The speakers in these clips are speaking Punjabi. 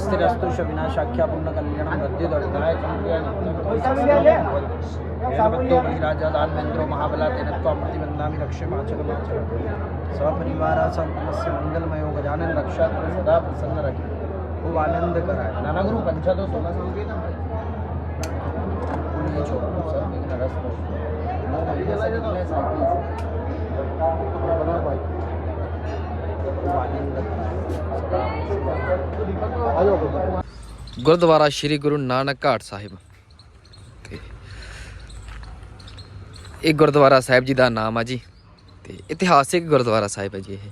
स्वस्तिरस्तु शविनाशाख्या पुण्यकल्याणं मृत्युदर्शनाय राजा दानवेन्द्रो महाबला तेन त्वां प्रतिबन्धामि रक्ष्यमाचलमाचल सपरिवारा संकुलस्य मंगलमयो गजानन रक्षा सदा प्रसन्न रखे खूप आनंद कराय नाना गुरु पंचादो सोळा सांगितले ना पुणे ਗੁਰਦੁਆਰਾ ਸ੍ਰੀ ਗੁਰੂ ਨਾਨਕ ਘਾਟ ਸਾਹਿਬ। ਤੇ ਇਹ ਗੁਰਦੁਆਰਾ ਸਾਹਿਬ ਜੀ ਦਾ ਨਾਮ ਆ ਜੀ। ਤੇ ਇਤਿਹਾਸਿਕ ਗੁਰਦੁਆਰਾ ਸਾਹਿਬ ਹੈ ਜੀ ਇਹ।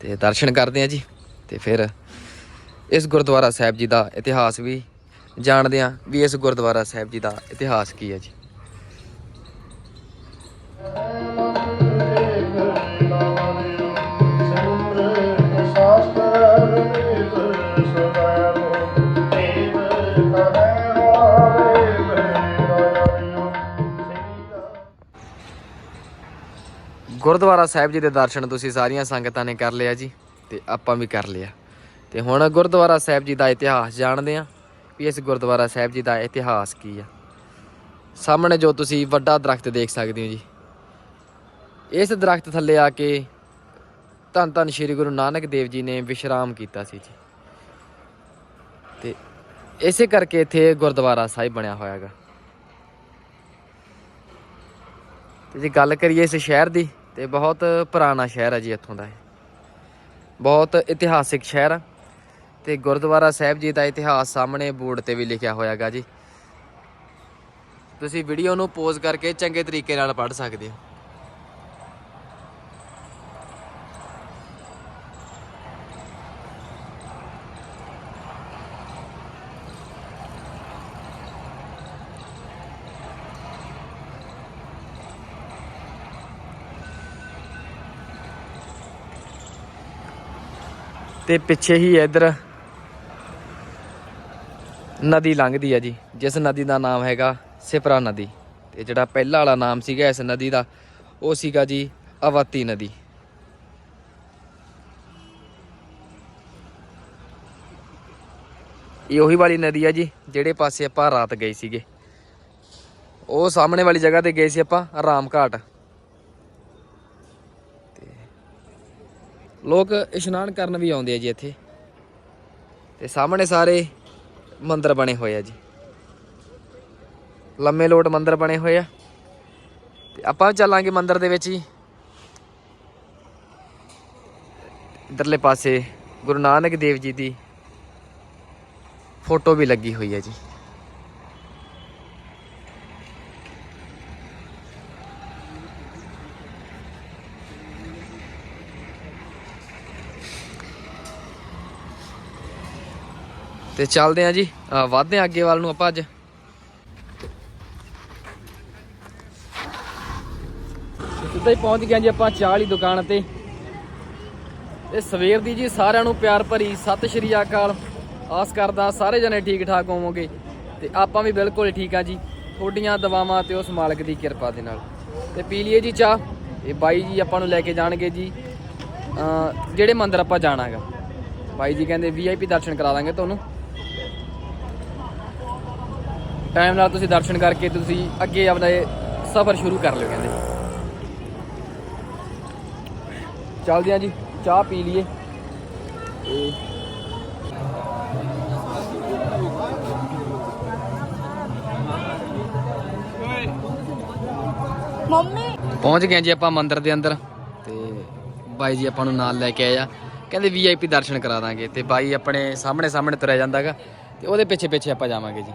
ਤੇ ਦਰਸ਼ਨ ਕਰਦੇ ਆ ਜੀ। ਤੇ ਫਿਰ ਇਸ ਗੁਰਦੁਆਰਾ ਸਾਹਿਬ ਜੀ ਦਾ ਇਤਿਹਾਸ ਵੀ ਜਾਣਦੇ ਆ ਵੀ ਇਸ ਗੁਰਦੁਆਰਾ ਸਾਹਿਬ ਜੀ ਦਾ ਇਤਿਹਾਸ ਕੀ ਹੈ ਜੀ। ਗੁਰਦੁਆਰਾ ਸਾਹਿਬ ਜੀ ਦੇ ਦਰਸ਼ਨ ਤੁਸੀਂ ਸਾਰੀਆਂ ਸੰਗਤਾਂ ਨੇ ਕਰ ਲਿਆ ਜੀ ਤੇ ਆਪਾਂ ਵੀ ਕਰ ਲਿਆ। ਤੇ ਹੁਣ ਗੁਰਦੁਆਰਾ ਸਾਹਿਬ ਜੀ ਦਾ ਇਤਿਹਾਸ ਜਾਣਦੇ ਆ ਵੀ ਇਸ ਗੁਰਦੁਆਰਾ ਸਾਹਿਬ ਜੀ ਦਾ ਇਤਿਹਾਸ ਕੀ ਆ। ਸਾਹਮਣੇ ਜੋ ਤੁਸੀਂ ਵੱਡਾ ਦਰਖਤ ਦੇਖ ਸਕਦੇ ਹੋ ਜੀ। ਇਸ ਦਰਖਤ ਥੱਲੇ ਆ ਕੇ ਧੰਨ ਧੰਨ ਸ਼੍ਰੀ ਗੁਰੂ ਨਾਨਕ ਦੇਵ ਜੀ ਨੇ ਵਿਸ਼ਰਾਮ ਕੀਤਾ ਸੀ ਜੀ। ਤੇ ਇਸੇ ਕਰਕੇ ਇੱਥੇ ਗੁਰਦੁਆਰਾ ਸਾਹਿਬ ਬਣਿਆ ਹੋਇਆ ਹੈਗਾ ਤੇ ਜੇ ਗੱਲ ਕਰੀਏ ਇਸ ਸ਼ਹਿਰ ਦੀ ਤੇ ਬਹੁਤ ਪੁਰਾਣਾ ਸ਼ਹਿਰ ਹੈ ਜੀ ਇੱਥੋਂ ਦਾ ਬਹੁਤ ਇਤਿਹਾਸਿਕ ਸ਼ਹਿਰ ਆ। ਤੇ ਗੁਰਦੁਆਰਾ ਸਾਹਿਬ ਜੀ ਦਾ ਇਤਿਹਾਸ ਸਾਹਮਣੇ ਬੋਰਡ ਤੇ ਵੀ ਲਿਖਿਆ ਹੋਇਆਗਾ ਜੀ। ਤੁਸੀਂ ਵੀਡੀਓ ਨੂੰ ਪੋਜ਼ ਕਰਕੇ ਚੰਗੇ ਤਰੀਕੇ ਨਾਲ ਪੜ੍ਹ ਸਕਦੇ ਹੋ। ਤੇ ਪਿੱਛੇ ਹੀ ਇਧਰ ਨਦੀ ਲੰਘਦੀ ਆ ਜੀ, ਜਿਸ ਨਦੀ ਦਾ ਨਾਮ ਹੈਗਾ ਸਿਪਰਾ ਨਦੀ। ਤੇ ਜਿਹੜਾ ਪਹਿਲਾ ਵਾਲਾ ਨਾਮ ਸੀਗਾ ਇਸ ਨਦੀ ਦਾ, ਉਹ ਸੀਗਾ ਜੀ ਅਵਤੀ ਨਦੀ। ਇਹ ਉਹੀ ਵਾਲੀ ਨਦੀ ਆ ਜੀ, ਜਿਹੜੇ ਪਾਸੇ ਆਪਾਂ ਰਾਤ ਗਏ ਸੀਗੇ। ਉਹ ਸਾਹਮਣੇ ਵਾਲੀ ਜਗ੍ਹਾ ਤੇ ਗਏ ਸੀ ਆਪਾਂ ਰਾਮ ਘਾਟ ਲੋਕ ਇਸ਼ਨਾਨ ਕਰਨ ਵੀ ਆਉਂਦੇ ਆ ਜੀ ਇੱਥੇ। ਤੇ ਸਾਹਮਣੇ ਸਾਰੇ ਮੰਦਰ ਬਣੇ ਹੋਏ ਆ ਜੀ। ਲੰਮੇ ਲੋਟ ਮੰਦਰ ਬਣੇ ਹੋਏ ਆ। ਤੇ ਆਪਾਂ ਚੱਲਾਂਗੇ ਮੰਦਰ ਦੇ ਵਿੱਚ ਹੀ ਇਧਰਲੇ ਪਾਸੇ ਗੁਰੂ ਨਾਨਕ ਦੇਵ ਜੀ ਦੀ ਫੋਟੋ ਵੀ ਲੱਗੀ ਹੋਈ ਹੈ ਜੀ। ਤੇ ਚੱਲਦੇ ਆ ਜੀ। ਅਹ ਵੱਧਦੇ ਆ ਅੱਗੇ ਵੱਲ ਨੂੰ ਆਪਾਂ ਅੱਜ। ਸਿੱਧਾ ਹੀ ਪਹੁੰਚ ਗਏ ਜੀ ਆਪਾਂ ਚਾਹ ਵਾਲੀ ਦੁਕਾਨ ਤੇ। ਤੇ ਸਵੇਰ ਦੀ ਜੀ ਸਾਰਿਆਂ ਨੂੰ ਪਿਆਰ ਭਰੀ ਸਤਿ ਸ਼੍ਰੀ ਅਕਾਲ। ਆਸ ਕਰਦਾ ਸਾਰੇ ਜਣੇ ਠੀਕ ਠਾਕ ਹੋਵੋਗੇ। ਤੇ ਆਪਾਂ ਵੀ ਬਿਲਕੁਲ ਠੀਕ ਆ ਜੀ। ਤੁਹਾਡੀਆਂ ਦਵਾਵਾਂ ਤੇ ਉਸ ਮਾਲਕ ਦੀ ਕਿਰਪਾ ਦੇ ਨਾਲ। ਤੇ ਪੀ ਲਈਏ ਜੀ ਚਾਹ। ਇਹ ਬਾਈ ਜੀ ਆਪਾਂ ਨੂੰ ਲੈ ਕੇ ਜਾਣਗੇ ਜੀ। ਜਿਹੜੇ ਮੰਦਰ ਆਪਾਂ ਜਾਣਾਗਾ। ਬਾਈ ਜੀ ਕਹਿੰਦੇ ਵੀਆਈਪੀ ਦਰਸ਼ਨ ਕਰਾ ਦਾਂਗੇ ਤੁਹਾਨੂੰ। ਟਾਈਮ ਨਾਲ ਤੁਸੀਂ ਦਰਸ਼ਨ ਕਰਕੇ ਤੁਸੀਂ ਅੱਗੇ ਆਪਦਾ ਸਫ਼ਰ ਸ਼ੁਰੂ ਕਰ ਲਿਓ ਕਹਿੰਦੇ। ਚੱਲਦੇ ਆ ਜੀ ਚਾਹ ਪੀ ਲਈਏ। ਮੰਮੀ। ਪਹੁੰਚ ਗਏ ਜੀ ਆਪਾਂ ਮੰਦਿਰ ਦੇ ਅੰਦਰ ਤੇ ਬਾਈ ਜੀ ਆਪਾਂ ਨੂੰ ਨਾਲ ਲੈ ਕੇ ਆਇਆ ਕਹਿੰਦੇ ਵੀਆਈਪੀ ਦਰਸ਼ਨ ਕਰਾ ਦਾਂਗੇ ਤੇ ਬਾਈ ਆਪਣੇ ਸਾਹਮਣੇ ਸਾਹਮਣੇ ਤੁਰਿਆ ਜਾਂਦਾਗਾ ਤੇ ਉਹਦੇ ਪਿੱਛੇ ਪਿੱਛੇ ਆਪਾਂ ਜਾਵਾਂਗੇ ਜੀ।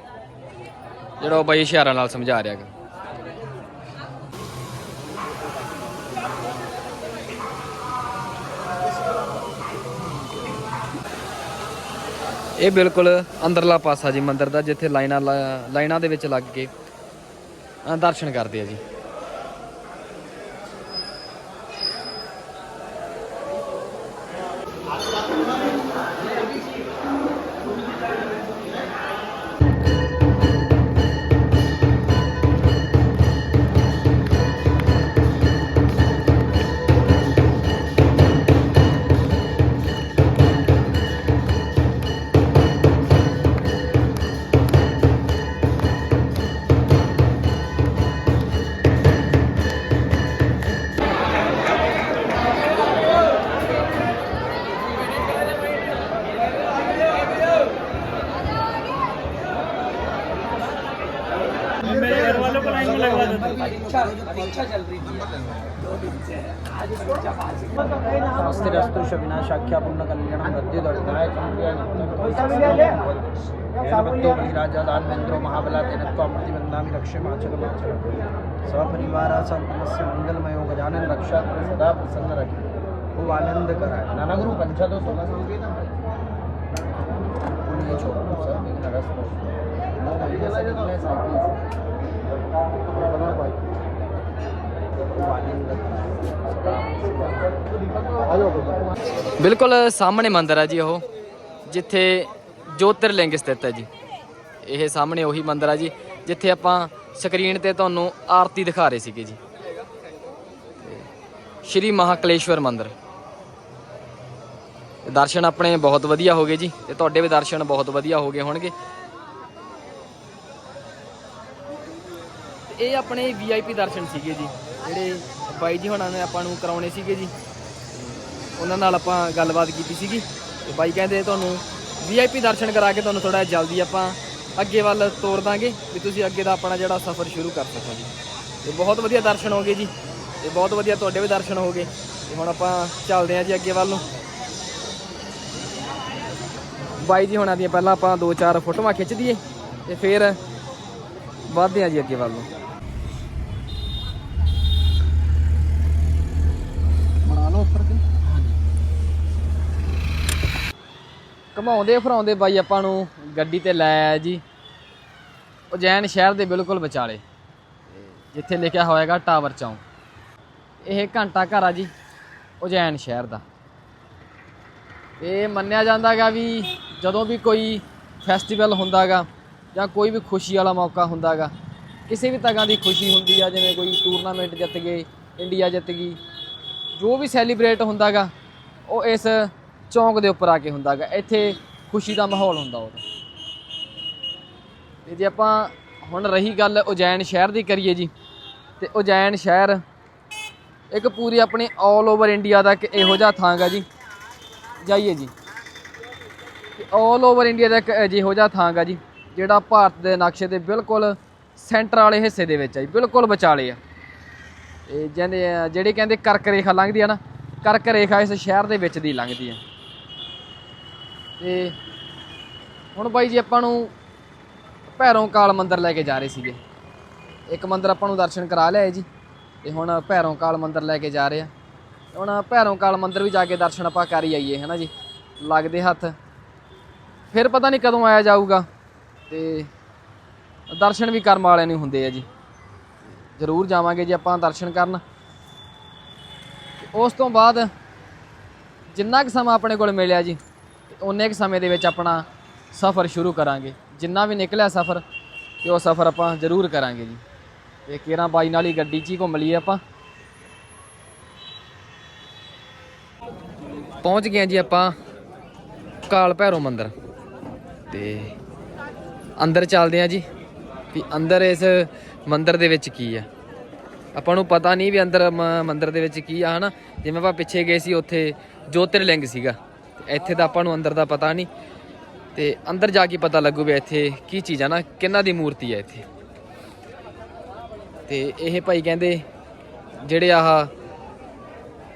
ਜਿਹੜਾ ਉਹ ਬਾਈ ਇਸ਼ਾਰਾ ਨਾਲ ਸਮਝਾ ਰਿਹਾਗਾ ਇਹ ਬਿਲਕੁਲ ਅੰਦਰਲਾ ਪਾਸਾ ਜੀ ਮੰਦਿਰ ਦਾ, ਜਿੱਥੇ ਲਾਈਨਾਂ ਲਾ- ਲਾਈਨਾਂ ਦੇ ਵਿੱਚ ਲੱਗ ਕੇ ਦਰਸ਼ਨ ਕਰਦੇ ਆ ਜੀ। स्वस्तिरस्तु शविनाशाख्या पूर्णकल्याणं मृत्युदर्दाय भक्तो बलिराजादान्वेन्द्रो महाबला तेन त्वां प्रतिबन्धामि रक्ष्यमाचलमाचल सपरिवारः सकुटुम्बस्य मङ्गलमयो गजानन रक्षा सदा प्रसन्न रखे। खूब आनंद कराए नाना गुरु पंचा तो सोलह सौ ਬਿਲਕੁਲ ਸਾਹਮਣੇ ਮੰਦਿਰ ਹੈ ਜੀ ਉਹ, ਜਿੱਥੇ ਜੋਤਿਰਲਿੰਗ ਸਥਿਤ ਹੈ ਜੀ। ਇਹ ਸਾਹਮਣੇ ਉਹੀ ਮੰਦਿਰ ਹੈ ਜੀ, ਜਿੱਥੇ ਆਪਾਂ ਸਕਰੀਨ ਤੇ ਤੁਹਾਨੂੰ ਆਰਤੀ ਦਿਖਾ ਰਹੇ ਸੀਗੇ ਜੀ। ਸ਼੍ਰੀ ਮਹਾਕਲੇਸ਼ਵਰ ਮੰਦਿਰ। ਦਰਸ਼ਨ ਆਪਣੇ ਬਹੁਤ ਵਧੀਆ ਹੋ ਗਏ ਜੀ, ਤੇ ਤੁਹਾਡੇ ਵੀ ਦਰਸ਼ਨ ਬਹੁਤ ਵਧੀਆ ਹੋ ਗਏ ਹੋਣਗੇ। ਇਹ ਆਪਣੇ ਵੀਆਈਪੀ ਦਰਸ਼ਨ ਸੀਗੇ ਜੀ, ਜਿਹੜੇ ਬਾਈ ਜੀ ਹੁਣਾਂ ਨੇ ਆਪਾਂ ਨੂੰ ਕਰਾਉਣੇ ਸੀਗੇ ਜੀ। ਉਹਨਾਂ ਨਾਲ ਆਪਾਂ ਗੱਲਬਾਤ ਕੀਤੀ ਸੀਗੀ। ਤੇ ਬਾਈ ਕਹਿੰਦੇ ਤੁਹਾਨੂੰ ਵੀਆਈਪੀ ਦਰਸ਼ਨ ਕਰਾ ਕੇ ਤੁਹਾਨੂੰ ਥੋੜਾ ਜਲਦੀ ਆਪਾਂ ਅੱਗੇ ਵੱਲ ਤੋਰ ਦਾਂਗੇ ਵੀ ਤੁਸੀਂ ਅੱਗੇ ਦਾ ਆਪਣਾ ਜਿਹੜਾ ਸਫ਼ਰ ਸ਼ੁਰੂ ਕਰ ਸਕੋ ਜੀ। ਤੇ ਬਹੁਤ ਵਧੀਆ ਦਰਸ਼ਨ ਹੋ ਗਏ ਜੀ। ਤੇ ਬਹੁਤ ਵਧੀਆ ਤੁਹਾਡੇ ਵੀ ਦਰਸ਼ਨ ਹੋ ਗਏ। ਤੇ ਹੁਣ ਆਪਾਂ ਚੱਲਦੇ ਹਾਂ ਜੀ ਅੱਗੇ ਵੱਲ ਨੂੰ। ਬਾਈ ਜੀ ਹੁਣਾਂ ਦੀਆਂ ਪਹਿਲਾਂ ਆਪਾਂ ਦੋ ਚਾਰ ਫੋਟੋਆਂ ਖਿੱਚ ਦਈਏ ਤੇ ਫਿਰ ਵੱਧਦੇ ਹਾਂ ਜੀ ਅੱਗੇ ਵੱਲ ਨੂੰ ਬਣਾ ਲਓ ਉੱਪਰ ਤੇ? ਘਮਾਉਂਦੇ ਫਰਾਉਂਦੇ ਬਾਈ ਆਪਾਂ ਨੂੰ ਗੱਡੀ ਤੇ ਲੈ ਆਇਆ ਜੀ। ਉਜੈਨ ਸ਼ਹਿਰ ਦੇ ਬਿਲਕੁਲ ਵਿਚਾਲੇ, ਜਿੱਥੇ ਲਿਖਿਆ ਹੋਏਗਾ ਟਾਵਰ ਚੌਂਕ। ਇਹ ਘੰਟਾ ਘਰ ਆ ਜੀ, ਉਜੈਨ ਸ਼ਹਿਰ ਦਾ। ਇਹ ਮੰਨਿਆ ਜਾਂਦਾਗਾ ਵੀ ਜਦੋਂ ਵੀ ਕੋਈ ਫੈਸਟੀਵਲ ਹੁੰਦਾਗਾ ਜਾਂ ਕੋਈ ਵੀ ਖੁਸ਼ੀ ਵਾਲਾ ਮੌਕਾ ਹੁੰਦਾਗਾ, ਕਿਸੇ ਵੀ ਤਰ੍ਹਾਂ ਦੀ ਖੁਸ਼ੀ ਹੁੰਦੀ ਆ, ਜਿਵੇਂ ਕੋਈ ਟੂਰਨਾਮੈਂਟ ਜਿੱਤ ਗਏ ਇੰਡੀਆ ਜਿੱਤ ਗਈ ਜੋ ਵੀ ਸੈਲੀਬ੍ਰੇਟ ਹੁੰਦਾਗਾ, ਉਹ ਇਸ ਚੌਂਕ ਦੇ ਉੱਪਰ ਆ ਕੇ ਹੁੰਦਾਗਾ। ਇੱਥੇ ਖੁਸ਼ੀ ਦਾ ਮਾਹੌਲ ਹੁੰਦਾ ਉਦੋਂ ਤੇ ਜੇ ਆਪਾਂ ਹੁਣ ਰਹੀ ਗੱਲ ਉਜੈਨ ਸ਼ਹਿਰ ਦੀ ਕਰੀਏ ਜੀ, ਤੇ ਉਜੈਨ ਸ਼ਹਿਰ ਇੱਕ ਪੂਰੀ ਆਪਣੀ 올 ਓਵਰ ਇੰਡੀਆ ਦਾ ਇੱਕ ਇਹੋ ਜਿਹਾ ਥਾਂਗਾ ਜੀ। ਜਾਈਏ ਜੀ। 올 ਓਵਰ ਇੰਡੀਆ ਦਾ ਇੱਕ ਅਜਿਹੋ ਜਿਹਾ ਥਾਂਗਾ ਜੀ, ਜਿਹੜਾ ਭਾਰਤ ਦੇ ਨਕਸ਼ੇ ਦੇ ਬਿਲਕੁਲ ਸੈਂਟਰ ਵਾਲੇ ਹਿੱਸੇ ਦੇ ਵਿੱਚ ਆ ਜੀ, ਬਿਲਕੁਲ ਵਿਚਾਲੇ ਆ। ਇਹ ਜਿਹਦੇ ਜਿਹੜੀ ਕਹਿੰਦੇ ਕਰਕ ਰੇਖਾ ਲੰਘਦੀ ਆ ਨਾ, ਕਰਕ ਰੇਖਾ ਇਸ ਸ਼ਹਿਰ ਦੇ ਵਿੱਚ ਦੀ ਲੰਘਦੀ ਆ। ਤੇ ਹੁਣ ਬਾਈ ਜੀ ਆਪਾਂ ਨੂੰ ਭੈਰੋਂ ਕਾਲ ਮੰਦਿਰ ਲੈ ਕੇ ਜਾ ਰਹੇ ਸੀਗੇ। ਇੱਕ ਮੰਦਿਰ ਆਪਾਂ ਨੂੰ ਦਰਸ਼ਨ ਕਰਾ ਲਿਆ ਜੀ, ਤੇ ਹੁਣ ਭੈਰੋਂ ਕਾਲ ਮੰਦਿਰ ਲੈ ਕੇ ਜਾ ਰਹੇ ਆ। ਹੁਣ ਭੈਰੋਂ ਕਾਲ ਮੰਦਿਰ ਵੀ ਜਾ ਕੇ ਦਰਸ਼ਨ ਆਪਾਂ ਕਰ ਹੀ ਆਈਏ, ਹਨਾ ਜੀ? ਲੱਗਦੇ ਹੱਥ। ਫਿਰ ਪਤਾ ਨਹੀਂ ਕਦੋਂ ਆਇਆ ਜਾਊਗਾ, ਤੇ ਦਰਸ਼ਨ ਵੀ ਕਰਮ ਵਾਲਿਆਂ ਨੂੰ ਹੁੰਦੇ ਆ ਜੀ। ਜ਼ਰੂਰ ਜਾਵਾਂਗੇ ਜੀ ਆਪਾਂ ਦਰਸ਼ਨ ਕਰਨ। ਉਸ ਤੋਂ ਬਾਅਦ ਜਿੰਨਾ ਕੁ ਸਮਾਂ ਆਪਣੇ ਕੋਲ ਮਿਲਿਆ ਜੀ, ਤੇ ਉਨੇ ਕੁ ਸਮੇਂ ਦੇ ਵਿੱਚ ਆਪਣਾ ਸਫ਼ਰ ਸ਼ੁਰੂ ਕਰਾਂਗੇ। ਜਿੰਨਾ ਵੀ ਨਿਕਲਿਆ ਸਫ਼ਰ, ਤੇ ਉਹ ਸਫ਼ਰ ਆਪਾਂ ਜ਼ਰੂਰ ਕਰਾਂਗੇ ਜੀ। ਤੇ ਕੇਰਾਂ ਬਾਈ ਨਾਲ ਹੀ ਗੱਡੀ 'ਚ ਹੀ ਘੁੰਮ ਲਈਏ ਆਪਾਂ। ਪਹੁੰਚ ਗਏ ਹਾਂ ਜੀ ਆਪਾਂ ਕਾਲ ਭੈਰੋ ਮੰਦਿਰ। ਤੇ ਅੰਦਰ ਚੱਲਦੇ ਆ ਜੀ। ਵੀ ਅੰਦਰ ਇਸ ਮੰਦਿਰ ਦੇ ਵਿੱਚ ਕੀ ਆ? ਆਪਾਂ ਨੂੰ ਪਤਾ ਨਹੀਂ ਵੀ ਅੰਦਰ ਮ- ਮੰਦਿਰ ਦੇ ਵਿੱਚ ਕੀ ਆ, ਹਨਾ? ਜਿਵੇਂ ਆਪਾਂ ਪਿੱਛੇ ਗਏ ਸੀ ਉੱਥੇ ਜੋਤਿਰਲਿੰਗ ਸੀਗਾ। ਇੱਥੇ ਤਾਂ ਆਪਾਂ ਨੂੰ ਅੰਦਰ ਦਾ ਪਤਾ ਨਹੀਂ। ਤੇ ਅੰਦਰ ਜਾ ਕੇ ਪਤਾ ਲੱਗੂ ਵੀ ਇੱਥੇ ਕੀ ਚੀਜ਼ ਆ ਨਾ ਕਿੰਨਾ ਦੀ ਮੂਰਤੀ ਆ ਇੱਥੇ? ਤੇ ਇਹ ਭਾਈ ਕਹਿੰਦੇ, ਜਿਹੜੇ ਆਹ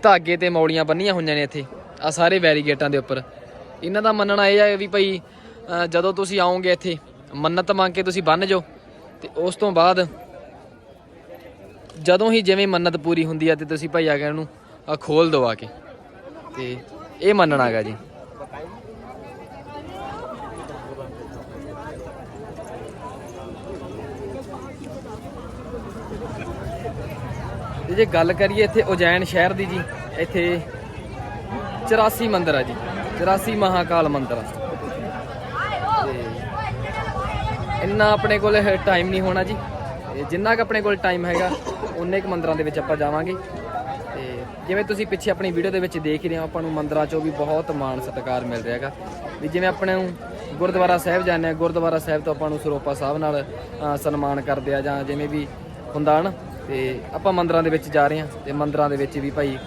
ਧਾਗੇ ਤੇ ਮੌਲੀਆਂ ਬੰਨੀਆਂ ਹੋਈਆਂ ਨੇ ਇੱਥੇ ਆ ਸਾਰੇ ਵੈਰੀਗੇਟਾਂ ਦੇ ਉੱਪਰ। ਇਹਨਾਂ ਦਾ ਮੰਨਣਾ ਇਹ ਹੈ ਵੀ ਭਾਈ ਜਦੋਂ ਤੁਸੀਂ ਆਓਗੇ ਇੱਥੇ, ਮੰਨਤ ਮੰਗ ਕੇ ਤੁਸੀਂ ਬੰਨ ਜਾਓ। ਤੇ ਉਸ ਤੋਂ ਬਾਅਦ ਜਦੋਂ ਹੀ ਜਿਵੇਂ ਮੰਨਤ ਪੂਰੀ ਹੁੰਦੀ ਆ ਤੇ ਤੁਸੀਂ ਭਾਈ ਆ ਕੇ ਇਹਨੂੰ ਅ, ਖੋਲ ਦਿਓ ਆ ਕੇ। ਤੇ ਇਹ ਮੰਨਣਾ ਹੈਗਾ ਜੀ। ਤੇ ਜੇ ਗੱਲ ਕਰੀਏ ਇੱਥੇ ਉਜੈਨ ਸ਼ਹਿਰ ਦੀ ਜੀ ਇੱਥੇ 84 ਮੰਦਿਰ ਆ ਜੀ 84 ਮਹਾਕਾਲ ਮੰਦਿਰ ਆ ਤੇ ਇੰਨਾ ਆਪਣੇ ਕੋਲ ਟਾਈਮ ਨਹੀਂ ਹੋਣਾ ਜੀ। ਤੇ ਜਿੰਨਾ ਕੁ ਆਪਣੇ ਕੋਲ ਟਾਈਮ ਹੈਗਾ, ਉਨੇ ਕੁ ਮੰਦਰਾਂ ਦੇ ਵਿੱਚ ਆਪਾਂ ਜਾਵਾਂਗੇ। ਤੇ ਜਿਵੇਂ ਤੁਸੀਂ ਪਿੱਛੇ ਆਪਣੀ ਵੀਡੀਓ ਦੇ ਵਿੱਚ ਦੇਖ ਹੀ ਰਹੇ ਹੋ, ਆਪਾਂ ਨੂੰ ਮੰਦਰਾਂ 'ਚੋਂ ਵੀ ਬਹੁਤ ਮਾਣ ਸਤਿਕਾਰ ਮਿਲ ਰਿਹਾ ਹੈਗਾ। ਵੀ ਜਿਵੇਂ ਆਪਣੇ ਨੂੰ ਗੁਰਦੁਆਰਾ ਸਾਹਿਬ ਜਾਂਦੇ ਆ ਗੁਰਦੁਆਰਾ ਸਾਹਿਬ ਤੋਂ ਆਪਾਂ ਨੂੰ ਸਰੋਪਾ ਸਾਹਿਬ ਨਾਲ ਸਨਮਾਨ ਕਰਦੇ ਆ ਜਾਂ ਜਿਵੇਂ ਵੀ ਹੁੰਦਾ ਹਨ, ਤੇ ਆਪਾਂ ਮੰਦਰਾਂ ਦੇ ਵਿੱਚ ਜਾ ਰਹੇ ਹਾਂ, ਤੇ ਮੰਦਰਾਂ ਦੇ ਵਿੱਚ ਵੀ ਭਾਈ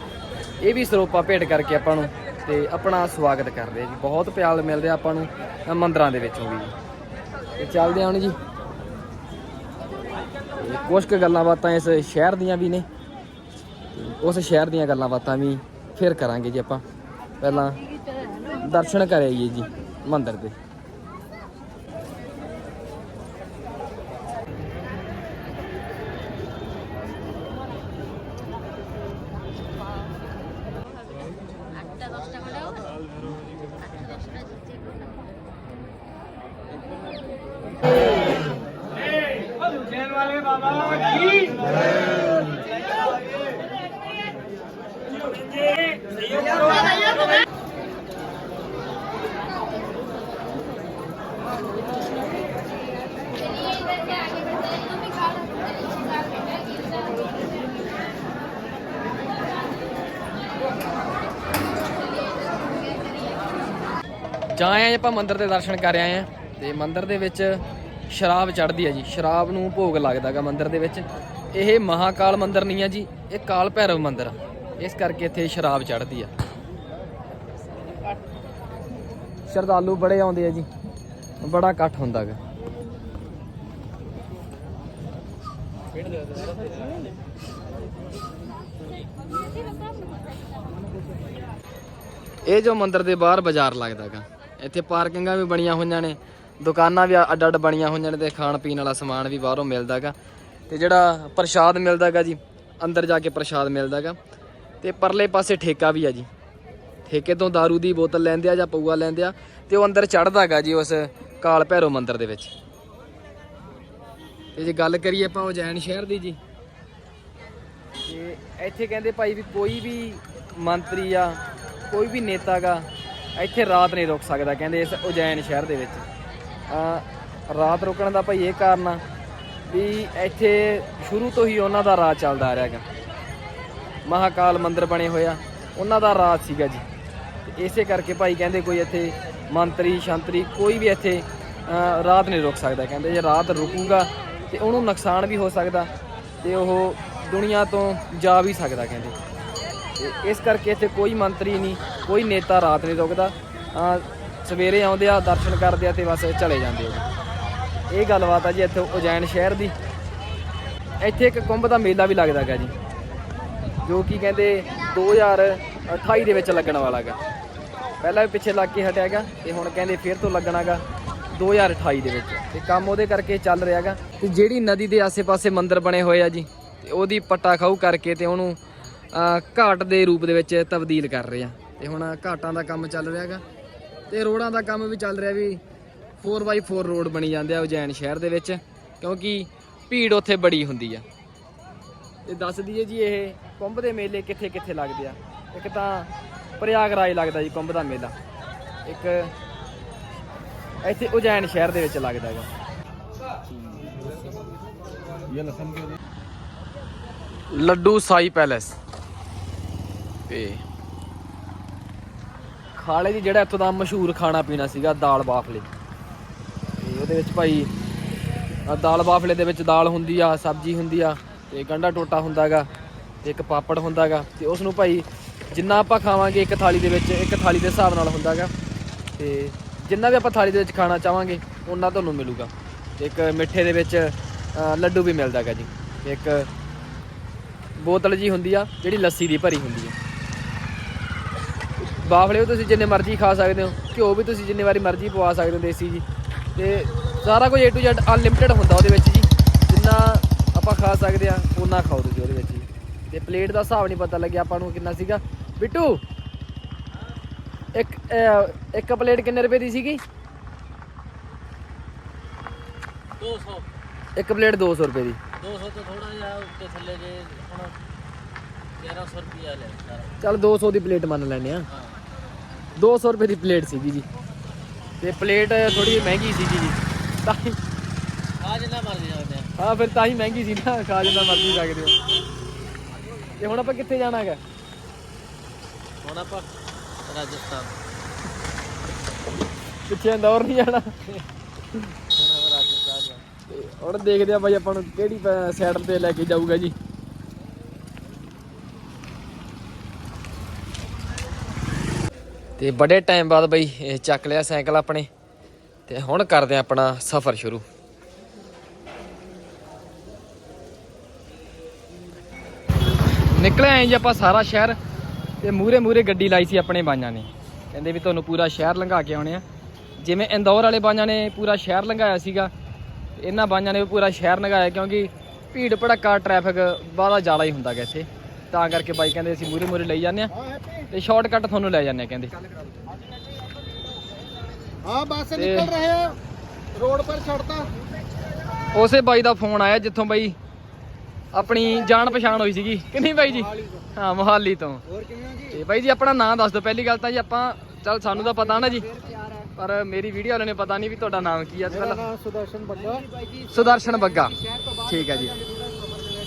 ਇਹ ਵੀ ਸਰੋਪਾ ਭੇਟ ਕਰਕੇ ਆਪਾਂ ਨੂੰ, ਤੇ ਆਪਣਾ ਸਵਾਗਤ ਕਰਦੇ ਆ ਜੀ। ਬਹੁਤ ਪਿਆਰ ਮਿਲ ਰਿਹਾ ਆਪਾਂ ਨੂੰ ਮੰਦਰਾਂ ਦੇ ਵਿੱਚੋਂ ਵੀ। ਤੇ ਚੱਲਦੇ ਹਾਂ ਹੁਣ ਜੀ। ਤੇ ਕੁਝ ਕੁ ਗੱਲਾਂ ਬਾਤਾਂ ਇਸ ਸ਼ਹਿਰ ਦੀਆਂ ਵੀ ਨੇ। ਉਸ ਸ਼ਹਿਰ ਦੀਆਂ ਗੱਲਾਂ ਬਾਤਾਂ ਵੀ ਫਿਰ ਕਰਾਂਗੇ ਜੀ ਆਪਾਂ। ਪਹਿਲਾਂ ਦਰਸ਼ਨ ਕਰ ਆਈਏ ਜੀ ਮੰਦਿਰ ਦੇ। ਜਾ ਆਏ ਆਪਾਂ ਮੰਦਿਰ ਦੇ ਦਰਸ਼ਨ ਕਰ ਆਏ ਆ ਤੇ ਮੰਦਿਰ ਦੇ ਵਿੱਚ ਸ਼ਰਾਬ ਚੜ੍ਹਦੀ ਹੈ ਜੀ। ਸ਼ਰਾਬ ਨੂੰ ਭੋਗ ਲੱਗਦਾਗਾ ਮੰਦਿਰ ਦੇ ਵਿੱਚ। ਇਹ ਮਹਾਕਾਲ ਮੰਦਿਰ ਨਹੀਂ ਹੈ ਜੀ, ਇਹ ਕਾਲ ਭੈਰਵ ਮੰਦਿਰ ਆ। ਇਸ ਕਰਕੇ ਇੱਥੇ ਸ਼ਰਾਬ ਚੜ੍ਹਦੀ ਆ। ਸ਼ਰਧਾਲੂ ਬੜੇ ਆਉਂਦੇ ਆ ਜੀ। ਬੜਾ ਇਕੱਠ ਹੁੰਦਾ ਹੁੰਦਾਗਾ ਇਹ ਜੋ ਮੰਦਿਰ ਦੇ ਬਾਹਰ ਬਾਜ਼ਾਰ ਲੱਗਦਾਗਾ ਇੱਥੇ ਪਾਰਕਿੰਗਾਂ ਵੀ ਬਣੀਆਂ ਹੋਈਆਂ ਨੇ, ਦੁਕਾਨਾਂ ਵੀ ਅੱਡ ਅੱਡ ਬਣੀਆਂ ਹੋਈਆਂ ਨੇ ਤੇ ਖਾਣ ਪੀਣ ਵਾਲਾ ਸਮਾਨ ਵੀ ਬਾਹਰੋਂ ਮਿਲਦਾਗਾ ਤੇ ਜਿਹੜਾ ਪ੍ਰਸ਼ਾਦ ਮਿਲਦਾਗਾ ਜੀ, ਅੰਦਰ ਜਾ ਕੇ ਪ੍ਰਸ਼ਾਦ ਮਿਲਦਾਗਾ ਤੇ ਪਰਲੇ ਪਾਸੇ ਠੇਕਾ ਵੀ ਆ ਜੀ। ਠੇਕੇ ਤੋਂ दारू ਦੀ ਬੋਤਲ ਲੈਂਦੇ ਆ ਜਾਂ ਪਊਆ ਲੈਂਦੇ ਆ ਤੇ ਉਹ ਅੰਦਰ ਚੜਦਾਗਾ ਜੀ ਉਸ ਕਾਲ ਭੈਰੋ ਮੰਦਿਰ ਦੇ ਵਿੱਚ। ਤੇ ਜੇ ਗੱਲ ਕਰੀਏ ਆਪਾਂ ਉਜੈਨ ਸ਼ਹਿਰ ਦੀ ਜੀ, ਤੇ ਇੱਥੇ ਕਹਿੰਦੇ ਭਾਈ ਵੀ ਕੋਈ ਵੀ ਮੰਤਰੀ ਆ, ਕੋਈ ਵੀ ਨੇਤਾ ਗਾ ਇੱਥੇ ਰਾਤ ਨਹੀਂ ਰੁਕ ਸਕਦਾ, ਕਹਿੰਦੇ ਇਸ ਉਜੈਨ ਸ਼ਹਿਰ ਦੇ ਵਿੱਚ। ਰਾਤ ਰੁਕਣ ਦਾ ਭਾਈ ਇਹ ਕਾਰਨ ਆ ਵੀ ਇੱਥੇ ਸ਼ੁਰੂ ਤੋਂ ਹੀ ਉਹਨਾਂ ਦਾ ਰਾਜ ਚੱਲਦਾ ਆ ਰਿਹਾਗਾ ਮਹਾਕਾਲ ਮੰਦਿਰ ਬਣੇ ਹੋਇਆ ਉਹਨਾਂ ਦਾ ਰਾਜ ਸੀਗਾ ਜੀ। ਇਸੇ ਕਰਕੇ ਭਾਈ ਕਹਿੰਦੇ ਕੋਈ ਇੱਥੇ ਮੰਤਰੀ, ਸ਼ੰਤਰੀ ਕੋਈ ਵੀ ਇੱਥੇ ਰਾਤ ਨਹੀਂ ਰੁਕ ਸਕਦਾ। ਕਹਿੰਦੇ ਜੇ ਰਾਤ ਰੁਕੂਗਾ ਤੇ ਉਹਨੂੰ ਨੁਕਸਾਨ ਵੀ ਹੋ ਸਕਦਾ ਤੇ ਉਹ ਦੁਨੀਆ ਤੋਂ ਜਾ ਵੀ ਸਕਦਾ, ਕਹਿੰਦੇ। ਤੇ ਇਸ ਕਰਕੇ ਇੱਥੇ ਕੋਈ ਮੰਤਰੀ ਨਹੀਂ ਕੋਈ ਨੇਤਾ ਰਾਤ ਨਹੀਂ ਰੁਕਦਾ। ਸਵੇਰੇ ਆਉਂਦੇ ਆ, ਦਰਸ਼ਨ ਕਰਦੇ ਆ ਤੇ ਬਸ ਚਲੇ ਜਾਂਦੇ ਆ। ਇਹ ਗੱਲਬਾਤ ਆ ਜੀ ਇੱਥੇ ਉਜੈਨ ਸ਼ਹਿਰ ਦੀ। ਇੱਥੇ ਇੱਕ ਕੁੰਭ ਦਾ ਮੇਲਾ ਵੀ ਲੱਗਦਾ ਗਾ ਜੀ, ਜੋ ਕਿ ਕਹਿੰਦੇ 2028 ਦੇ ਵਿੱਚ ਲੱਗਣ ਵਾਲਾ ਗਾ ਪਹਿਲਾਂ ਵੀ ਪਿੱਛੇ ਲੱਗ ਕੇ ਹਟਿਆ ਗਾ ਤੇ ਹੁਣ ਕਹਿੰਦੇ ਫਿਰ ਤੋਂ ਲੱਗਣਾਗਾ 2028 ਦੇ ਵਿੱਚ। ਤੇ ਕੰਮ ਉਹਦੇ ਕਰਕੇ ਚੱਲ ਰਿਹਾ ਗਾ ਤੇ ਜਿਹੜੀ ਨਦੀ ਦੇ ਆਸੇ-ਪਾਸੇ ਮੰਦਿਰ ਬਣੇ ਹੋਏ ਆ ਜੀ, ਤੇ ਉਹਦੀ ਪੱਟਾ ਖਾਊ ਕਰਕੇ ਤੇ ਉਹਨੂੰ ਘਾਟ ਦੇ ਰੂਪ ਦੇ ਵਿੱਚ ਤਬਦੀਲ ਕਰ ਰਹੇ ਆ। ਤੇ ਹੁਣ ਘਾਟਾਂ ਦਾ ਕੰਮ ਚੱਲ ਰਿਹਾ ਗਾ ਤੇ ਰੋਡਾਂ ਦਾ ਕੰਮ ਵੀ ਚੱਲ ਰਿਹਾ ਵੀ 4x4 ਰੋਡ ਬਣੀ ਜਾਂਦੇ ਆ ਉਜੈਨ ਸ਼ਹਿਰ ਦੇ ਵਿੱਚ ਕਿਉਂਕਿ ਭੀੜ ਉੱਥੇ ਬੜੀ ਹੁੰਦੀ ਆ। ਤੇ ਦੱਸ ਦਈਏ ਜੀ ਇਹ ਕੁੰਭ ਦੇ ਮੇਲੇ ਕਿੱਥੇ ਕਿੱਥੇ ਲੱਗਦੇ ਆ? ਇੱਕ ਤਾਂ ਪ੍ਰਯਾਗਰਾਜ ਲੱਗਦਾ ਜੀ ਕੁੰਭ ਦਾ ਮੇਲਾ। ਇੱਕ ਇੱਥੇ ਉਜੈਨ ਸ਼ਹਿਰ ਦੇ ਵਿੱਚ ਲੱਗਦਾ ਹੈਗਾ। ਲੱਡੂ ਸਾਈ ਪੈਲੇਸ। ਤੇ ਖਾਲੇ ਜੀ, ਜਿਹੜਾ ਇੱਥੋਂ ਦਾ ਮਸ਼ਹੂਰ ਖਾਣਾ ਪੀਣਾ ਸੀਗਾ, ਦਾਲ ਬਾਫਲੇ। ਤੇ ਉਹਦੇ ਵਿੱਚ ਭਾਈ, ਆਹ ਦਾਲ ਬਾਫਲੇ ਦੇ ਵਿੱਚ ਦਾਲ ਹੁੰਦੀ ਆ, ਸਬਜ਼ੀ ਹੁੰਦੀ ਆ, ਤੇ ਗੰਡਾ ਟੋਟਾ ਹੁੰਦਾਗਾ ਤੇ ਇੱਕ ਪਾਪੜ ਹੁੰਦਾਗਾ ਤੇ ਉਸ ਨੂੰ ਭਾਈ ਜਿੰਨਾ ਆਪਾਂ ਖਾਵਾਂਗੇ ਇੱਕ ਥਾਲੀ ਦੇ ਵਿੱਚ, ਇੱਕ ਥਾਲੀ ਦੇ ਹਿਸਾਬ ਨਾਲ ਹੁੰਦਾਗਾ ਤੇ ਜਿੰਨਾ ਵੀ ਆਪਾਂ ਥਾਲੀ ਦੇ ਵਿੱਚ ਖਾਣਾ ਚਾਹਾਂਗੇ ਉਹਨਾਂ ਤੁਹਾਨੂੰ ਮਿਲੂਗਾ। ਤੇ ਇੱਕ ਮਿੱਠੇ ਦੇ ਵਿੱਚ ਲੱਡੂ ਵੀ ਮਿਲਦਾਗਾ ਜੀ। ਇੱਕ ਬੋਤਲ ਜੀ ਹੁੰਦੀ ਆ, ਜਿਹੜੀ ਲੱਸੀ ਦੀ ਭਰੀ ਹੁੰਦੀ ਆ। ਬਾਫਲੇ ਵੀ ਤੁਸੀਂ ਜਿੰਨੇ ਮਰਜ਼ੀ ਖਾ ਸਕਦੇ ਹੋ ਘਿਓ ਵੀ ਤੁਸੀਂ ਜਿੰਨੇ ਵਾਰੀ ਮਰਜ਼ੀ ਪਵਾ ਸਕਦੇ ਹੋ ਦੇਸੀ ਜੀ। ਤੇ ਸਾਰਾ ਕੁਝ A to Z ਅਨਲਿਮਿਟਿਡ ਹੁੰਦਾ ਉਹਦੇ ਵਿੱਚ ਜੀ। ਜਿੰਨਾ ਆਪਾਂ ਖਾ ਸਕਦੇ ਆ ਉਹਨਾਂ ਖਾਓ ਤੁਸੀਂ ਉਹਦੇ ਵਿੱਚ ਜੀ। ਤੇ ਪਲੇਟ ਦਾ ਹਿਸਾਬ ਨਹੀਂ ਪਤਾ ਲੱਗਿਆ ਆਪਾਂ ਨੂੰ ਕਿੰਨਾ ਸੀਗਾ। ਬਿੱਟੂ ਇੱਕ ਇੱਕ ਪਲੇਟ ਕਿੰਨੇ ਰੁਪਏ ਦੀ ਸੀਗੀ? 200 ਇੱਕ ਪਲੇਟ 200 ਰੁਪਏ ਦੀ। 200 ਤੋਂ ਥੋੜਾ ਜਿਹਾ ਉੱਤੇ ਥੱਲੇ ਜੇ ਹੁਣ 1100 ਰੁਪਿਆ ਲੈ ਚੱਲ 200 ਦੀ ਪਲੇਟ ਮੰਨ ਲੈਨੇ ਆ 200 ਰੁਪਏ ਦੀ ਪਲੇਟ ਸੀਗੀ ਜੀ। ਤੇ ਪਲੇਟ ਥੋੜੀ ਜਿਹੀ ਮਹਿੰਗੀ ਸੀਗੀ ਜੀ। ਤਾਂ ਆ ਜਿੰਨਾ ਮਰਜ਼ੀ ਜਾਂਦੇ ਆ ਹਾਂ ਫਿਰ ਤਾਂ ਹੀ ਮਹਿੰਗੀ ਸੀ ਨਾ ਖਾ ਜਿੰਨਾ ਮਰਜ਼ੀ ਸਕਦੇ ਹੋ ਤੇ ਹੁਣ ਆਪਾਂ ਕਿੱਥੇ ਜਾਣਾ ਹੈਗਾ? ਹੁਣ ਆਪਾਂ ਰਾਜਸਥਾਨ। ਪਿੱਛੇ ਇੰਦੌਰ ਨਹੀਂ ਜਾਣਾ। ਹੁਣ ਆਪਾਂ ਰਾਜਸਥਾਨ ਜਾਣਾ। ਤੇ ਹੁਣ ਦੇਖਦੇ ਆ ਬਾਈ ਆਪਾਂ ਨੂੰ ਕਿਹੜੀ ਸਾਈਡ ਤੇ ਲੈ ਕੇ ਜਾਊਗਾ ਜੀ। ਤੇ ਬੜੇ ਟਾਈਮ ਬਾਅਦ ਬਈ ਇਹ ਚੱਕ ਲਿਆ ਸਾਈਕਲ ਆਪਣੇ ਤੇ ਹੁਣ ਕਰਦੇ ਆ ਆਪਣਾ ਸਫ਼ਰ ਸ਼ੁਰੂ। ਨਿਕਲੇ ਆਏ ਜੀ ਆਪਾਂ ਸਾਰਾ ਸ਼ਹਿਰ ਤੇ ਮੂਰੇ ਮੂਰੇ ਗੱਡੀ ਲਾਈ ਸੀ ਆਪਣੇ ਬਾਈਆਂ ਨੇ। ਕਹਿੰਦੇ ਵੀ ਤੁਹਾਨੂੰ ਪੂਰਾ ਸ਼ਹਿਰ ਲੰਘਾ ਕੇ ਆਉਣੇ ਆ। ਜਿਵੇਂ ਇੰਦੌਰ ਵਾਲੇ ਬਾਈਆਂ ਨੇ ਪੂਰਾ ਸ਼ਹਿਰ ਲੰਘਾਇਆ ਸੀਗਾ ਇਹਨਾਂ ਬਾਈਆਂ ਨੇ ਵੀ ਪੂਰਾ ਸ਼ਹਿਰ ਲੰਘਾਇਆ ਕਿਉਂਕਿ ਭੀੜ ਭੜੱਕਾ ਟ੍ਰੈਫਿਕ ਬਾਹਲਾ ਜ਼ਿਆਦਾ ਹੀ ਹੁੰਦਾ ਗਾ ਇੱਥੇ। ਤਾਂ ਕਰਕੇ ਬਾਈ ਕਹਿੰਦੇ ਅਸੀਂ ਮੂਰੇ ਮੂਰੇ ਲਈ ਜਾਂਦੇ ਆ ਤੇ ਸ਼ਾਰਟਕਟ ਤੁਹਾਨੂੰ ਲੈ ਜਾਂਦੇ ਕਹਿੰਦੇ। ਹਾਂ ਬੱਸ ਨਿਕਲ ਰਹੇ ਆ। ਰੋਡ ਪਰ ਛੱਡਤਾ। ਉਸੇ ਬਾਈ ਦਾ ਫੋਨ ਆਇਆ ਜਿੱਥੋਂ ਬਾਈ ਆਪਣੀ ਜਾਣ ਪਛਾਣ ਹੋਈ ਸੀਗੀ। ਕਿ ਬਾਈ ਜੀ? ਹਾਂ ਮੋਹਾਲੀ ਤੋਂ। ਹੋਰ ਕਿਵੇਂ ਜੀ? ਤੇ ਬਾਈ ਜੀ ਆਪਣਾ ਨਾਮ ਦੱਸ ਦਿਓ। ਪਹਿਲੀ ਗੱਲ ਤਾਂ ਜੀ ਆਪਾਂ ਚਲ ਸਾਨੂੰ ਤਾਂ ਪਤਾ ਨਾ ਜੀ। ਪਰ ਮੇਰੀ ਵੀਡੀਓ ਵਾਲੇ ਨੇ ਪਤਾ ਨਹੀਂ ਵੀ ਤੁਹਾਡਾ ਨਾਮ ਕੀ ਆ ਸੁਦਰਸ਼ਨ ਬੱਗਾ। ਸੁਦਰਸ਼ਨ ਬੱਗਾ। ਠੀਕ ਹੈ ਜੀ।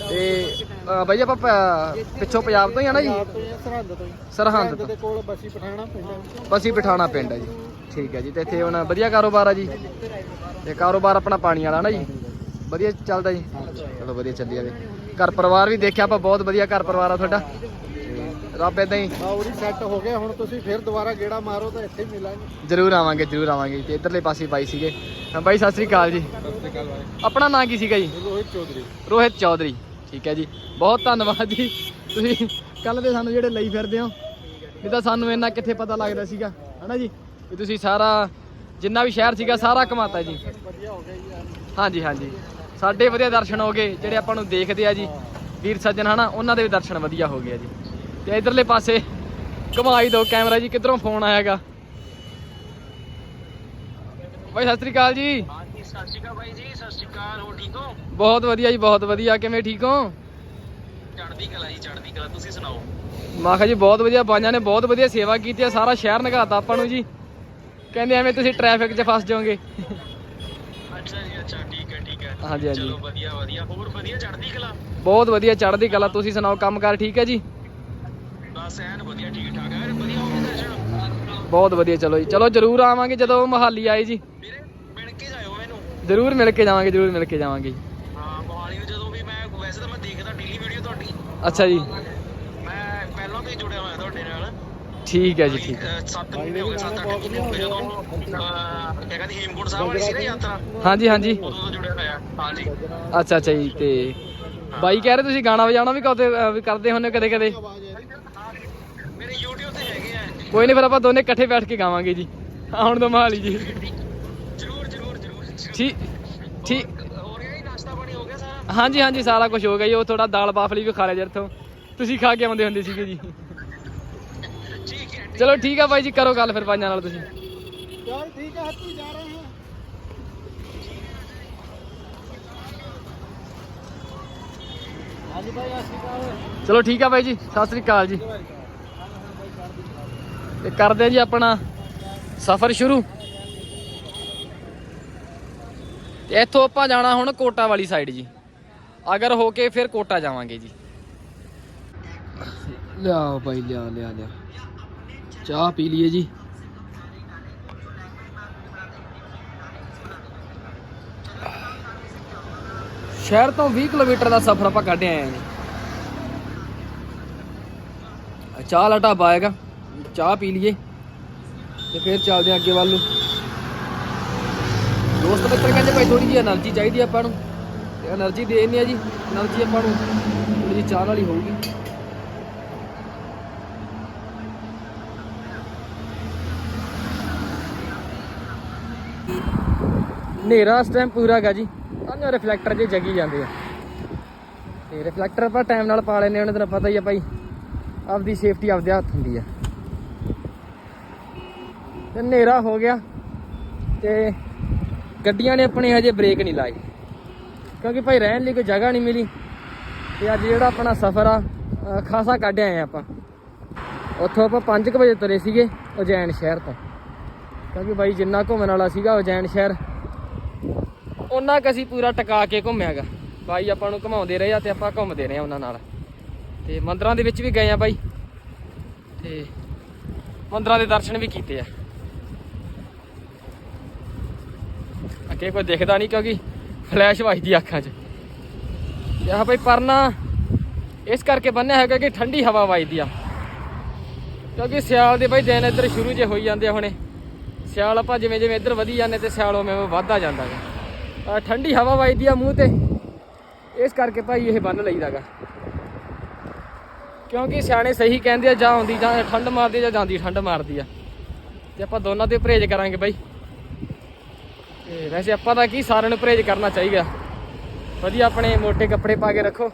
ਤੇ ਅ, ਬਾਈ ਜੀ ਆਪਾਂ ਪ- ਪਿੱਛੋਂ ਪੰਜਾਬ ਤੋਂ ਹੀ ਆ ਨਾ ਜੀ? ਪੰਜਾਬ ਤੋਂ ਹੀ ਆ, ਸਰਹੰਦ ਤੋਂ ਹੀ। ਸਰਹੰਦ ਤੋਂ ਦੇ ਕੋਲ ਬਸੀ ਪਠਾਣਾ ਪਿੰਡ ਹੈ। ਬਸੀ ਪਠਾਣਾ ਪਿੰਡ ਹੈ ਜੀ। ਠੀਕ ਹੈ ਜੀ ਤੇ ਇੱਥੇ ਹੁਣ ਵਧੀਆ ਕਾਰੋਬਾਰ ਆ ਜੀ। ਤੇ ਕਾਰੋਬਾਰ ਆਪਣਾ ਪਾਣੀ ਵਾਲਾ ਨਾ ਜੀ। ਵਧੀਆ ਚੱਲਦਾ ਜੀ। ਚਲੋ ਵਧੀਆ ਚੱਲੀ ਜਾਵੇ ਘਰ ਪਰਿਵਾਰ ਵੀ ਦੇਖਿਆ ਆਪਾਂ ਬਹੁਤ ਵਧੀਆ ਘਰ ਪਰਿਵਾਰ ਆ ਤੁਹਾਡਾ। ਤੇ ਰੱਬ ਇਦਾਂ ਹੀ। ਆਉਰੀ ਸੈੱਟ ਹੋ ਗਿਆ ਹੁਣ ਤੁਸੀਂ ਫਿਰ ਦੁਬਾਰਾ ਗੇੜਾ ਮਾਰੋ ਤਾਂ ਇੱਥੇ ਹੀ ਮਿਲਾਂਗੇ। ਜ਼ਰੂਰ ਆਵਾਂਗੇ ਜ਼ਰੂਰ ਆਵਾਂਗੇ ਤੇ ਇਧਰਲੇ ਪਾਸੇ ਬਾਈ ਸੀਗੇ। ਹਾਂ ਬਾਈ ਸਤਿ ਸ੍ਰੀ ਅਕਾਲ ਜੀ। ਸਤਿ ਸ਼੍ਰੀ ਅਕਾਲ ਬਾਈ। ਆਪਣਾ ਨਾਂ ਕੀ ਸੀਗਾ ਜੀ? ਰੋਹਿਤ ਚੌਧਰੀ। ਰੋਹਿਤ ਚੌਧਰੀ। ਠੀਕ ਹੈ ਜੀ। ਬਹੁਤ ਧੰਨਵਾਦ ਜੀ। ਤੁਸੀਂ ਕੱਲ ਦੇ ਸਾਨੂੰ ਜਿਹੜੇ ਲਈ ਫਿਰਦੇ ਹੋ ਨਹੀਂ ਤਾਂ ਸਾਨੂੰ ਇੰਨਾ ਕਿੱਥੇ ਪਤਾ ਲੱਗਦਾ ਸੀਗਾ, ਹਨਾ ਜੀ? ਵੀ ਤੁਸੀਂ ਸਾਰਾ, ਜਿੰਨਾ ਵੀ ਸ਼ਹਿਰ ਸੀਗਾ, ਸਾਰਾ ਘਮਾਤਾ ਜੀ। ਹਾਂਜੀ ਹਾਂਜੀ। ਸਾਡੇ ਵਧੀਆ ਦਰਸ਼ਨ ਹੋ ਗਏ, ਜਿਹੜੇ ਆਪਾਂ ਨੂੰ ਦੇਖਦੇ ਆ ਜੀ। ਵੀਰ ਸੱਜਣ, ਹਨਾ, ਉਹਨਾਂ ਦੇ ਵੀ ਦਰਸ਼ਨ ਵਧੀਆ ਹੋ ਗਏ ਜੀ। ਤੇ ਇਧਰਲੇ ਪਾਸੇ ਘੁਮਾਈ ਦੋ ਕੈਮਰਾ ਜੀ, ਕਿੱਧਰੋਂ ਫੋਨ ਆਇਆਗਾ? ਬਾਈ, ਸਤਿ ਸ੍ਰੀ ਅਕਾਲ ਜੀ। ਹਾਂਜੀ, ਸਤਿ ਸ਼੍ਰੀ ਅਕਾਲ ਬਾਈ ਜੀ। ਹੋ ਠੀਕ ਹੋ? ਬਹੁਤ ਵਧੀਆ ਜੀ ਬਹੁਤ ਵਧੀਆ। ਕਿਵੇਂ ਠੀਕ ਹੋ? ਚੜ੍ਹਦੀ ਕਲਾ ਜੀ ਚੜ੍ਹਦੀ ਕਲਾ ਤੁਸੀਂ ਸੁਣਾਓ? ਮੈਂ ਕਿਹਾ ਜੀ ਬਹੁਤ ਵਧੀਆ ਬਾਈਆਂ ਨੇ ਬਹੁਤ ਵਧੀਆ ਸੇਵਾ ਕੀਤੀ ਆ ਸਾਰਾ ਸ਼ਹਿਰ ਨਗਾਤਾ ਆਪਾਂ ਨੂੰ ਜੀ। ਕਹਿੰਦੇ ਐਵੇਂ ਤੁਸੀਂ ਟ੍ਰੈਫਿਕ 'ਚ ਫਸ ਜਾਓਗੇ। ਅੱਛਾ ਜੀ ਅੱਛਾ ਠੀਕ ਹੈ ਠੀਕ ਹੈ। ਹਾਂਜੀ, ਹਾਂਜੀ। ਚਲੋ ਵਧੀਆ ਵਧੀਆ। ਹੋਰ ਵਧੀਆ ਚੜ੍ਹਦੀ ਕਲਾ? ਬਹੁਤ ਵਧੀਆ ਚੜ੍ਹਦੀ ਕਲਾ ਤੁਸੀਂ ਸੁਣਾਓ ਕੰਮਕਾਰ ਠੀਕ ਹੈ ਜੀ? ਬਸ ਐਨ ਵਧੀਆ ਠੀਕ ਠਾਕ। ਹੈ ਵਧੀਆ ਹੋ ਗਏ ਦਰਸ਼ਨ? ਬਹੁਤ ਵਧੀਆ ਚਲੋ ਜੀ। ਚਲੋ ਜਰੂਰ ਆਵਾਂਗੇ ਜਦੋਂ ਮਹਾਲੀ ਆਏ ਜੀ। ਵੀਰੇ ਜਰੂਰ ਮਿਲ ਕੇ ਜਾਵਾਂਗੇ ਜਰੂਰ ਮਿਲ ਕੇ ਜਾਵਾਂਗੇ ਜੀ। ਹਾਂ ਮੋਹਾਲੀ ਨੂੰ ਜਦੋਂ ਵੀ ਮੈਂ ਵੈਸੇ ਤਾਂ ਮੈਂ ਦੇਖਦਾ ਡੇਲੀ ਵੀਡੀਓ ਤੁਹਾਡੀ। ਅੱਛਾ ਜੀ। ਮੈਂ ਪਹਿਲਾਂ ਤੋਂ ਹੀ ਜੁੜਿਆ ਹੋਇਆ ਤੁਹਾਡੇ ਨਾਲ। ਠੀਕ ਹੈ ਜੀ ਠੀਕ ਹੈ। 7 ਮਹੀਨੇ ਹੋ ਗਏ 7-8 ਮਹੀਨੇ ਹੋ ਗਏ ਜਦੋਂ ਅਹ, ਕਿਆ ਕਹਿੰਦੀ ਹੇਮਕੁੰਟ ਸਾਹਿਬ ਵਾਲੀ ਸੀ ਨਾ ਯਾਤਰਾ? ਹਾਂਜੀ ਹਾਂਜੀ। ਉਦੋਂ ਤੋਂ ਜੁੜਿਆ ਹੋਇਆ ਹਾਂਜੀ ਅੱਛਾ ਅੱਛਾ ਜੀ ਤੇ ਬਾਈ ਕਹਿ ਰਹੇ ਤੁਸੀਂ ਗਾਣਾ ਵਜਾਉਣਾ ਵੀ ਕਦੇ ਵੀ ਕਰਦੇ ਹੁੰਦੇ ਕਦੇ ਕਦੇ ਮੇਰੇ YouTube ਤੇ ਹੈਗੇ ਆ। ਕੋਈ ਨਹੀਂ ਫਿਰ ਆਪਾਂ ਦੋਨੇ ਇਕੱਠੇ ਬੈਠ ਕੇ ਗਾਵਾਂਗੇ ਜੀ। ਆਉਣ ਤੋਂ ਮਹਾਲੀ ਜੀ। ਠੀਕ ਠੀਕ ਹੋ ਗਿਆ ਜੀ ਨਾਸ਼ਤਾ ਪਾਣੀ ਹੋ ਗਿਆ ਸਾਰਾ ਹਾਂਜੀ ਹਾਂਜੀ ਸਾਰਾ ਕੁਝ ਹੋ ਗਿਆ ਜੀ। ਉਹ ਥੋੜਾ ਦਾਲ ਬਾਫਲੀ ਵੀ ਖਾ ਲਿਆ ਜਿੱਥੋਂ ਤੁਸੀਂ ਖਾ ਕੇ ਆਉਂਦੇ ਹੁੰਦੇ ਸੀਗੇ ਜੀ। ਚਲੋ ਠੀਕ ਆ ਬਾਈ ਜੀ ਕਰੋ ਗੱਲ ਫਿਰ ਪੰਜਾਂ ਨਾਲ ਤੁਸੀਂ। ਯਾਰ ਠੀਕ ਹੈ ਹੱਤੀ ਜਾ ਰਹੇ ਹਾਂ। ਸਤਿ ਸ਼੍ਰੀ ਅਕਾਲ। ਚਲੋ ਠੀਕ ਆ ਬਾਈ ਜੀ ਸਤਿ ਸ੍ਰੀ ਅਕਾਲ ਜੀ। ਤੇ ਕਰਦੇ ਆ ਜੀ ਆਪਣਾ ਸਫ਼ਰ ਸ਼ੁਰੂ। ਇੱਥੋਂ ਆਪਾਂ ਜਾਣਾ ਹੁਣ ਕੋਟਾ ਵਾਲੀ ਸਾਈਡ ਜੀ। ਅਗਰ ਹੋ ਕੇ ਫਿਰ ਕੋਟਾ ਜਾਵਾਂਗੇ ਜੀ। ਲਿਆ ਬਾਈ ਲਿਆ ਲਿਆ ਲਿਆ। ਚਾਹ ਪੀ ਲਈਏ ਜੀ। ਸ਼ਹਿਰ ਤੋਂ 20 ਕਿਲੋਮੀਟਰ ਦਾ ਸਫ਼ਰ ਆਪਾਂ ਕੱਢ ਆਏ ਹਾਂ ਜੀ। ਚਾਹ ਵਾਲਾ ਢਾਬਾ ਆਏਗਾ। ਚਾਹ ਪੀ ਲਈਏ ਤੇ ਫਿਰ ਚੱਲਦੇ ਹਾਂ ਅੱਗੇ ਵੱਲ ਨੂੰ। ਦੋਸਤ ਮਿੱਤਰ ਕਹਿੰਦੇ ਭਾਈ ਥੋੜੀ ਜੀ એનર્ਜੀ ਚਾਹੀਦੀ ਆਪਾਂ ਨੂੰ। ਤੇ એનર્ਜੀ ਦੇਣੀ ਆ ਜੀ એનર્ਜੀ ਆਪਾਂ ਨੂੰ ਥੋੜੀ ਜੀ ਚਾਹ ਵਾਲੀ ਹੋਊਗੀ। ਹਨੇਰਾ ਇਸ ਟਾਈਮ ਪੂਰਾ ਹੈਗਾ ਜੀ। ਤੁਹਾਨੂੰ ਰਿਫਲੈਕਟਰ ਜੇ ਜਗੀ ਜਾਂਦੇ ਆ। ਤੇ ਰਿਫਲੈਕਟਰ ਆਪਾਂ ਟਾਈਮ ਨਾਲ ਪਾ ਲੈਨੇ ਉਹਨੇ ਦਾ ਪਤਾ ਹੀ ਆ ਭਾਈ। ਆਪਦੀ ਸੇਫਟੀ ਆਪਦੇ ਹੱਥ ਹੁੰਦੀ ਆ। ਤੇ ਹਨੇਰਾ ਹੋ ਗਿਆ। ਤੇ ਗੱਡੀਆਂ ਨੇ ਆਪਣੇ ਹਜੇ ਬ੍ਰੇਕ ਨਹੀਂ ਲਾਏ। ਕਿਉਂਕਿ ਭਾਈ ਰਹਿਣ ਲਈ ਕੋਈ ਜਗ੍ਹਾ ਨਹੀਂ ਮਿਲੀ ਤੇ ਅੱਜ ਜਿਹੜਾ ਆਪਣਾ ਸਫ਼ਰ ਆ ਖਾਸਾ ਕੱਢ ਆਏ ਆਪਾਂ। ਉੱਥੋਂ ਆਪਾਂ 5 ਵਜੇ ਤੁਰੇ ਸੀਗੇ ਉਜੈਨ ਸ਼ਹਿਰ ਤੋਂ। ਕਿਉਂਕਿ ਬਾਈ ਜਿੰਨਾ ਘੁੰਮਣ ਵਾਲਾ ਸੀਗਾ ਉਜੈਨ ਸ਼ਹਿਰ ਉਹਨਾਂ ਕੁ ਅਸੀਂ ਪੂਰਾ ਟਿਕਾ ਕੇ ਘੁੰਮਿਆਗਾ। ਬਾਈ ਆਪਾਂ ਨੂੰ ਘੁਮਾਉਂਦੇ ਰਹੇ ਆ ਤੇ ਆਪਾਂ ਘੁੰਮਦੇ ਰਹੇ ਆ ਉਹਨਾਂ ਨਾਲ। ਤੇ ਮੰਦਰਾਂ ਦੇ ਵਿੱਚ ਵੀ ਗਏ ਆ ਬਾਈ। ਤੇ ਮੰਦਰਾਂ ਦੇ ਦਰਸ਼ਨ ਵੀ ਕੀਤੇ ਆ। ਅੱਗੇ ਕੋਈ ਦਿਖਦਾ ਨਹੀਂ ਕਿਉਂਕਿ ਫਲੈਸ਼ ਵੱਜਦੀ ਅੱਖਾਂ 'ਚ। ਤੇ ਆਹ ਭਾਈ ਪਰਨਾ, ਇਸ ਕਰਕੇ ਬੰਨਿਆ ਹੈਗਾ ਕਿ ਠੰਡੀ ਹਵਾ ਵੱਜਦੀ ਆ। ਕਿਉਂਕਿ ਸਿਆਲ ਦੇ ਬਾਈ ਦਿਨ ਇੱਧਰ ਸ਼ੁਰੂ ਜੇ ਹੋਈ ਜਾਂਦੇ ਆ ਹੁਣੇ। ਸਿਆਲ ਆਪਾਂ ਜਿਵੇਂ ਜਿਵੇਂ ਇੱਧਰ ਵਧੀ ਜਾਂਦੇ ਤੇ ਸਿਆਲ ਉਵੇਂ ਉਵੇਂ ਵੱਧਦਾ ਜਾਂਦਾ ਗਾ। ਠੰਡੀ ਹਵਾ ਵੱਜਦੀ ਆ ਮੂੰਹ ਤੇ। ਇਸ ਕਰਕੇ ਭਾਈ ਇਹ ਬੰਨ ਲਈਦਾਗਾ ਕਿਉਂਕਿ ਸਿਆਣੇ ਸਹੀ ਕਹਿੰਦੇ ਆ ਜਾਂ ਆਉਂਦੀ ਜਾਂ ਠੰਡ ਮਾਰਦੀ ਜਾਂ ਜਾਂਦੀ ਠੰਡ ਮਾਰਦੀ ਆ। ਤੇ ਆਪਾਂ ਦੋਨਾਂ ਤੇ ਪਰਹੇਜ਼ ਕਰਾਂਗੇ ਬਾਈ। ਤੇ ਵੈਸੇ ਆਪਾਂ ਤਾਂ ਕੀ ਸਾਰਿਆਂ ਨੂੰ ਪਰਹੇਜ਼ ਕਰਨਾ ਚਾਹੀਦਾ। ਵਧੀਆ ਆਪਣੇ ਮੋٹے ਕੱਪੜੇ ਪਾ ਕੇ ਰੱਖੋ।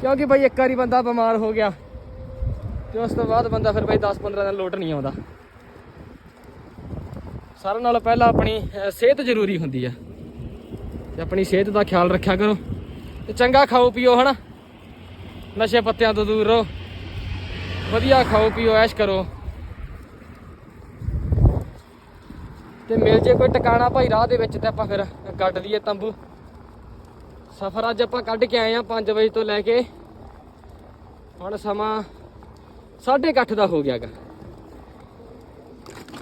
ਕਿਉਂਕਿ ਬਾਈ ਇੱਕ ਵਾਰੀ ਬੰਦਾ ਬਿਮਾਰ ਹੋ ਗਿਆ, ਤੇ ਉਸ ਤੋਂ ਬਾਅਦ ਬੰਦਾ ਫਿਰ ਭਾਈ 10-15 ਦਿਨ ਲੋਟ ਨਹੀਂ ਆਉਂਦਾ। ਸਾਰਿਆਂ ਨਾਲੋਂ ਪਹਿਲਾਂ ਆਪਣੀ ਸਿਹਤ ਜ਼ਰੂਰੀ ਹੁੰਦੀ ਆ। ਤੇ ਆਪਣੀ ਸਿਹਤ ਦਾ ਖਿਆਲ ਰੱਖਿਆ ਕਰੋ। ਤੇ ਚੰਗਾ ਖਾਓ ਪੀਓ, ਹਨਾ? ਨਸ਼ੇ ਪੱਤਿਆਂ ਤੋਂ ਦੂਰ ਰਹੋ। ਵਧੀਆ ਖਾਓ ਪੀਓ, ਐਸ਼ ਕਰੋ। ਤੇ ਮਿਲ ਜੇ ਕੋਈ ਟਿਕਾਣਾ ਭਾਈ ਰਾਹ ਦੇ ਵਿੱਚ ਤੇ ਆਪਾਂ ਫਿਰ ਕੱਢ ਲਈਏ ਤੰਬੂ। ਸਫ਼ਰ ਅੱਜ ਆਪਾਂ ਕੱਢ ਕੇ ਆਏ ਆ 5 ਵਜੇ ਤੋਂ ਲੈ ਕੇ ਹੁਣ ਸਮਾਂ 8:30 ਦਾ ਹੋ ਗਿਆਗਾ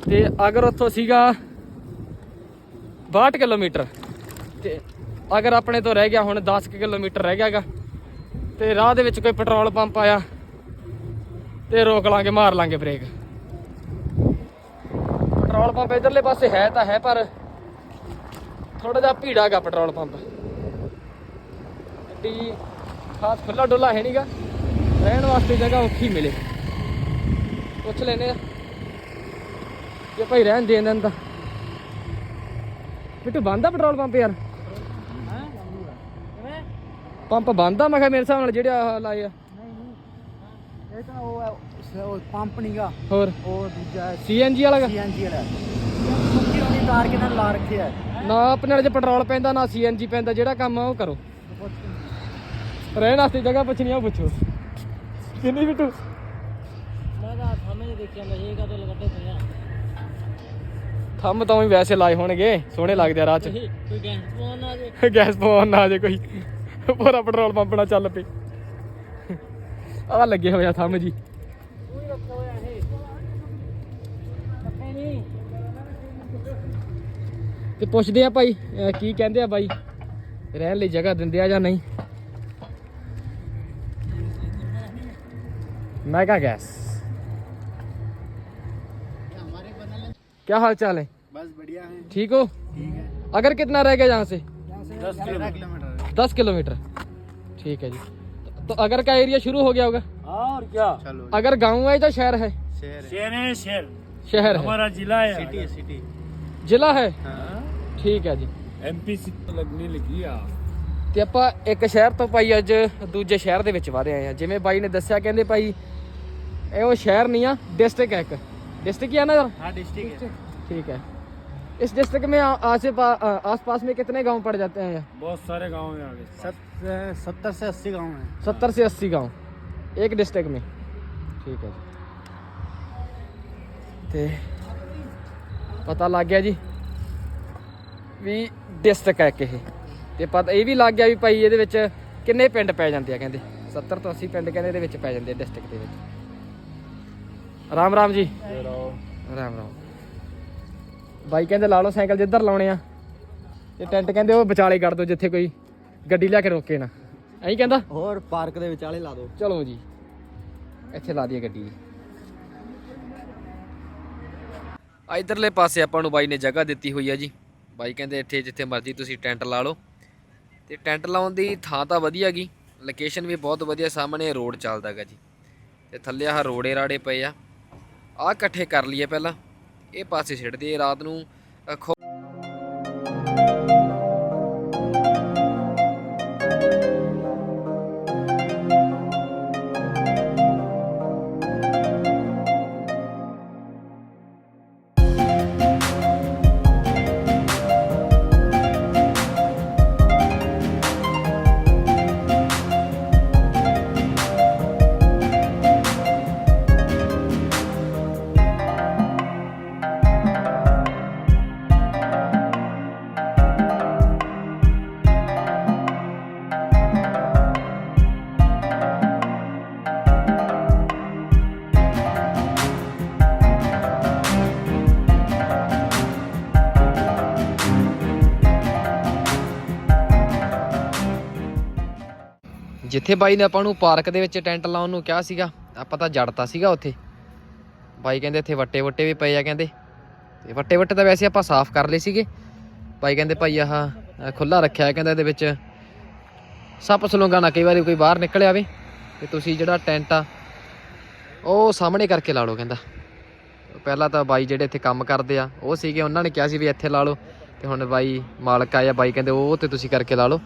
ਤੇ ਅਗਰ ਉੱਥੋਂ ਸੀਗਾ 62 ਕਿਲੋਮੀਟਰ, ਤੇ ਅਗਰ ਆਪਣੇ ਤੋਂ ਰਹਿ ਗਿਆ ਹੁਣ 10 ਕੁ ਕਿਲੋਮੀਟਰ ਰਹਿ ਗਿਆਗਾ ਤੇ ਰਾਹ ਦੇ ਵਿੱਚ ਕੋਈ ਪੈਟਰੋਲ ਪੰਪ ਆਇਆ, ਤੇ ਰੋਕ ਲਾਂਗੇ, ਮਾਰ ਲਾਂਗੇ ਬ੍ਰੇਕ। ਪੈਟਰੋਲ ਪੰਪ ਇਧਰਲੇ ਪਾਸੇ ਹੈ ਤਾਂ ਹੈ ਪਰ ਥੋੜਾ ਜਿਹਾ ਭੀੜਾਗਾ ਪੈਟਰੋਲ ਪੰਪ। ਏਡੀ ਖਾਸ ਖੁੱਲਾ ਡੁੱਲਾ ਹੈ ਨਹੀਂਗਾ ਰਹਿਣ ਵਾਸਤੇ ਜਗ੍ਹਾ ਔਖੀ ਮਿਲੇ। ਪੁੱਛ ਲੈਨੇ ਆ। ਜੇ ਭਾਈ ਰਹਿਣ ਦੇ ਦਿੰਦਾ ਬਿੱਟੂ ਬੰਦਾ ਪੈਟਰੋਲ ਪੰਪ ਯਾਰ? ਪੰਪ ਬੰਦਾ ਮੈਂ ਕਿਹਾ ਮੇਰੇ ਹਿਸਾਬ ਨਾਲ ਜਿਹੜੇ ਲਾਏ ਆ। ਇਹ ਤਾਂ ਉਹ ਹੈ ਉਹ ਪੰਪ ਨਹੀਂਗਾ ਹੋਰ? ਉਹ ਦੂਜਾ ਸੀਐਨਜੀ ਵਾਲਾ ਗਾ? ਸੀਐਨਜੀ ਵਾਲਾ। ਸੁੱਕੀ ਹੋਣੀ ਤਾਰ ਕਿਨਾਂ ਲਾ ਰੱਖਿਆ ਨਾ ਆਪਣੇ ਵਾਲੇ ਚ ਪੈਟਰੋਲ ਪੈਂਦਾ ਨਾ ਸੀਐਨਜੀ ਪੈਂਦਾ ਜਿਹੜਾ ਕੰਮ ਆ ਉਹ ਕਰੋ। ਰਹਿਣ ਵਾਸਤੇ ਜਗ੍ਹਾ ਪੁੱਛਣੀ ਆ ਉਹ ਪੁੱਛੋ। ਕਿੰਨੀ ਬਿੱਟੂ ਮੈਂ ਤਾਂ ਸਾਹਮਣੇ ਦੇਖਿਆ ਨਸ਼ੇ ਕਾ ਤੋਂ ਲਗੱਟੇ ਪਏ ਆ। ਥੰਮ ਤਾਂ ਵੀ ਵੈਸੇ ਲਾਏ ਹੋਣਗੇ ਸੋਹਣੇ ਲੱਗਦੇ ਆ ਰਾਹ ਚ। ਕੋਈ ਕੋਈ ਗੈਸ ਪਵਾਉਣ ਆ ਜੇ। ਗੈਸ ਪਵਾਉਣ ਨਾ ਆ ਜੇ ਕੋਈ। ਪੂਰਾ ਪੈਟਰੋਲ ਪੰਪ ਨਾ ਚੱਲ ਪਏ। ਆ ਲੱਗੇ ਹੋਇਆ ਥੰਮ ਜੀ। ਤੇ ਪੁੱਛਦੇ ਆ ਭਾਈ ਅਹ ਕੀ ਕਹਿੰਦੇ ਆ ਬਾਈ ਰਹਿਣ ਲਈ ਜਗ੍ਹਾ ਦਿੰਦੇ ਆ ਜਾਂ ਨਹੀਂ ਮੈਗਾ ਗੈਸ क्या हाल चाल है बस बढ़िया है ठीक हो ठीक है अगर कितना रह गया यहाँ से दस किलोमीटर दस किलोमीटर ठीक है जी तो अगर का एरिया शुरू हो गया होगा और क्या चलो अगर गांव है तो शहर है शहर है शेर है शेर शहर है हमारा जिला है सिटी है सिटी ਜ਼ਿਲ੍ਹਾ ਹੈ हाँ ਠੀਕ ਹੈ ਜੀ एमपी से लगने लगी आ ਤੇ ਆਪਾਂ ਇੱਕ ਸ਼ਹਿਰ ਤੋਂ ਭਾਈ ਅੱਜ ਦੂਜੇ ਸ਼ਹਿਰ ਦੇ ਵਿੱਚ ਵਧ ਆਏ ਆ ਜਿਵੇਂ ਬਾਈ ਨੇ ਦੱਸਿਆ ਕਹਿੰਦੇ ਭਾਈ ਇਹ ਉਹ ਸ਼ਹਿਰ ਨਹੀਂ ਆ ਡਿਸਟ੍ਰਿਕਟ ਹੈ ਇੱਕ ਡਿਸਟ੍ਰਿਕਟ ਹੀ ਆ ਨਾ ਯਾਰ हाँ डिस्ट्रिक्ट है ठीक है इस डिस्ट्रिक्ट में आ- आसे पा, आ- आसपास में कितने गांव पड़ जाते हैं बहुत सारे गांव में आगे सत- सत्तर से अस्सी गाँव है सत्तर से अस्सी गांव एक डिस्ट्रिक्ट में ठीक है जी ਤੇ ਪਤਾ ਲੱਗ ਗਿਆ ਜੀ ਵੀ ਡਿਸਟ੍ਰਿਕਟ ਹੈ ਕਿਹ ਤੇ ਪਤਾ ਇਹ ਵੀ ਲੱਗ ਗਿਆ ਵੀ ਭਾਈ ਇਹਦੇ ਵਿੱਚ ਕਿੰਨੇ ਪਿੰਡ ਪੈ ਜਾਂਦੇ ਆ ਕਹਿੰਦੇ। 70 ਤੋਂ 80 ਪਿੰਡ ਕਹਿੰਦੇ ਇਹਦੇ ਵਿੱਚ ਪੈ ਜਾਂਦੇ ਆ ਡਿਸਟ੍ਰਿਕਟ ਦੇ ਵਿੱਚ। ਰਾਮ ਰਾਮ ਜੀ। ਰਾਮ ਰਾਮ। ਬਾਈ ਕਹਿੰਦੇ ਲਾ ਲਓ ਸਾਈਕਲ ਜਿੱਧਰ ਲਾਉਣੇ ਆ। ਤੇ ਟੈਂਟ ਕਹਿੰਦੇ ਉਹ ਵਿਚਾਲੇ ਕਰ ਦਿਓ ਜਿੱਥੇ ਕੋਈ ਗੱਡੀ ਲਿਆ ਕੇ ਰੋਕੇ ਨਾ। ਐਂ ਕਹਿੰਦਾ। ਹੋਰ ਪਾਰਕ ਦੇ ਵਿਚਾਲੇ ਲਾ ਦਿਓ। ਚਲੋ ਜੀ। ਇੱਥੇ ਲਾ ਦਈਏ ਗੱਡੀ। ਜੀ ਆ ਇਧਰਲੇ ਪਾਸੇ ਆਪਾਂ ਨੂੰ ਬਾਈ ਨੇ ਜਗ੍ਹਾ ਦਿੱਤੀ ਹੋਈ ਆ ਜੀ। ਬਾਈ ਕਹਿੰਦੇ ਇੱਥੇ ਜਿੱਥੇ ਮਰਜ਼ੀ ਤੁਸੀਂ ਟੈਂਟ ਲਾ ਲਓ। ਤੇ ਟੈਂਟ ਲਾਉਣ ਦੀ ਥਾਂ ਤਾਂ ਵਧੀਆ ਗੀ। ਲੋਕੇਸ਼ਨ ਵੀ ਬਹੁਤ ਵਧੀਆ, ਸਾਹਮਣੇ ਰੋਡ ਚੱਲਦਾ ਗਾ ਜੀ। ਤੇ ਥੱਲੇ ਆਹ ਰੋੜੇ ਰਾੜੇ ਪਏ ਆ। ਆਹ ਇਕੱਠੇ ਕਰ ਲਈਏ ਪਹਿਲਾਂ। ਇਹ ਪਾਸੇ ਛੱਡ ਦਈਏ ਰਾਤ ਨੂੰ। ਜਿੱਥੇ ਬਾਈ ਨੇ ਆਪਾਂ ਨੂੰ ਪਾਰਕ ਦੇ ਵਿੱਚ ਟੈਂਟ ਲਾਉਣ ਨੂੰ ਕਿਹਾ ਸੀਗਾ, ਆਪਾਂ ਤਾਂ ਜੜਤਾ ਸੀਗਾ ਉੱਥੇ। ਬਾਈ ਕਹਿੰਦੇ ਇੱਥੇ ਵੱਟੇ ਵੱਟੇ ਵੀ ਪਏ ਆ ਕਹਿੰਦੇ। ਤੇ ਵੱਟੇ ਵੱਟੇ ਤਾਂ ਵੈਸੇ ਆਪਾਂ ਸਾਫ਼ ਕਰ ਲਏ ਸੀਗੇ। ਬਾਈ ਕਹਿੰਦੇ ਭਾਈ ਆਹ ਖੁੱਲਾ ਰੱਖਿਆ ਕਹਿੰਦਾ ਇਹਦੇ ਵਿੱਚ। ਸੱਪ ਸਲੂੰਗਾ ਨਾ ਕਈ ਵਾਰੀ ਕੋਈ ਬਾਹਰ ਨਿਕਲ ਆਵੇ, ਤੇ ਤੁਸੀਂ ਜਿਹੜਾ ਟੈਂਟ ਆ, ਉਹ ਸਾਹਮਣੇ ਕਰਕੇ ਲਾ ਲਓ ਕਹਿੰਦਾ। ਪਹਿਲਾਂ ਤਾਂ ਬਾਈ ਜਿਹੜੇ ਇੱਥੇ ਕੰਮ ਕਰਦੇ ਆ, ਉਹ ਸੀਗੇ, ਉਹਨਾਂ ਨੇ ਕਿਹਾ ਸੀ ਵੀ ਇੱਥੇ ਲਾ ਲਓ। ਤੇ ਹੁਣ ਬਾਈ ਮਾਲਕ ਆਇਆ ਬਾਈ ਕਹਿੰਦੇ ਉਹ ਤੇ ਤੁਸੀਂ ਕਰਕੇ ਲਾ ਲਓ।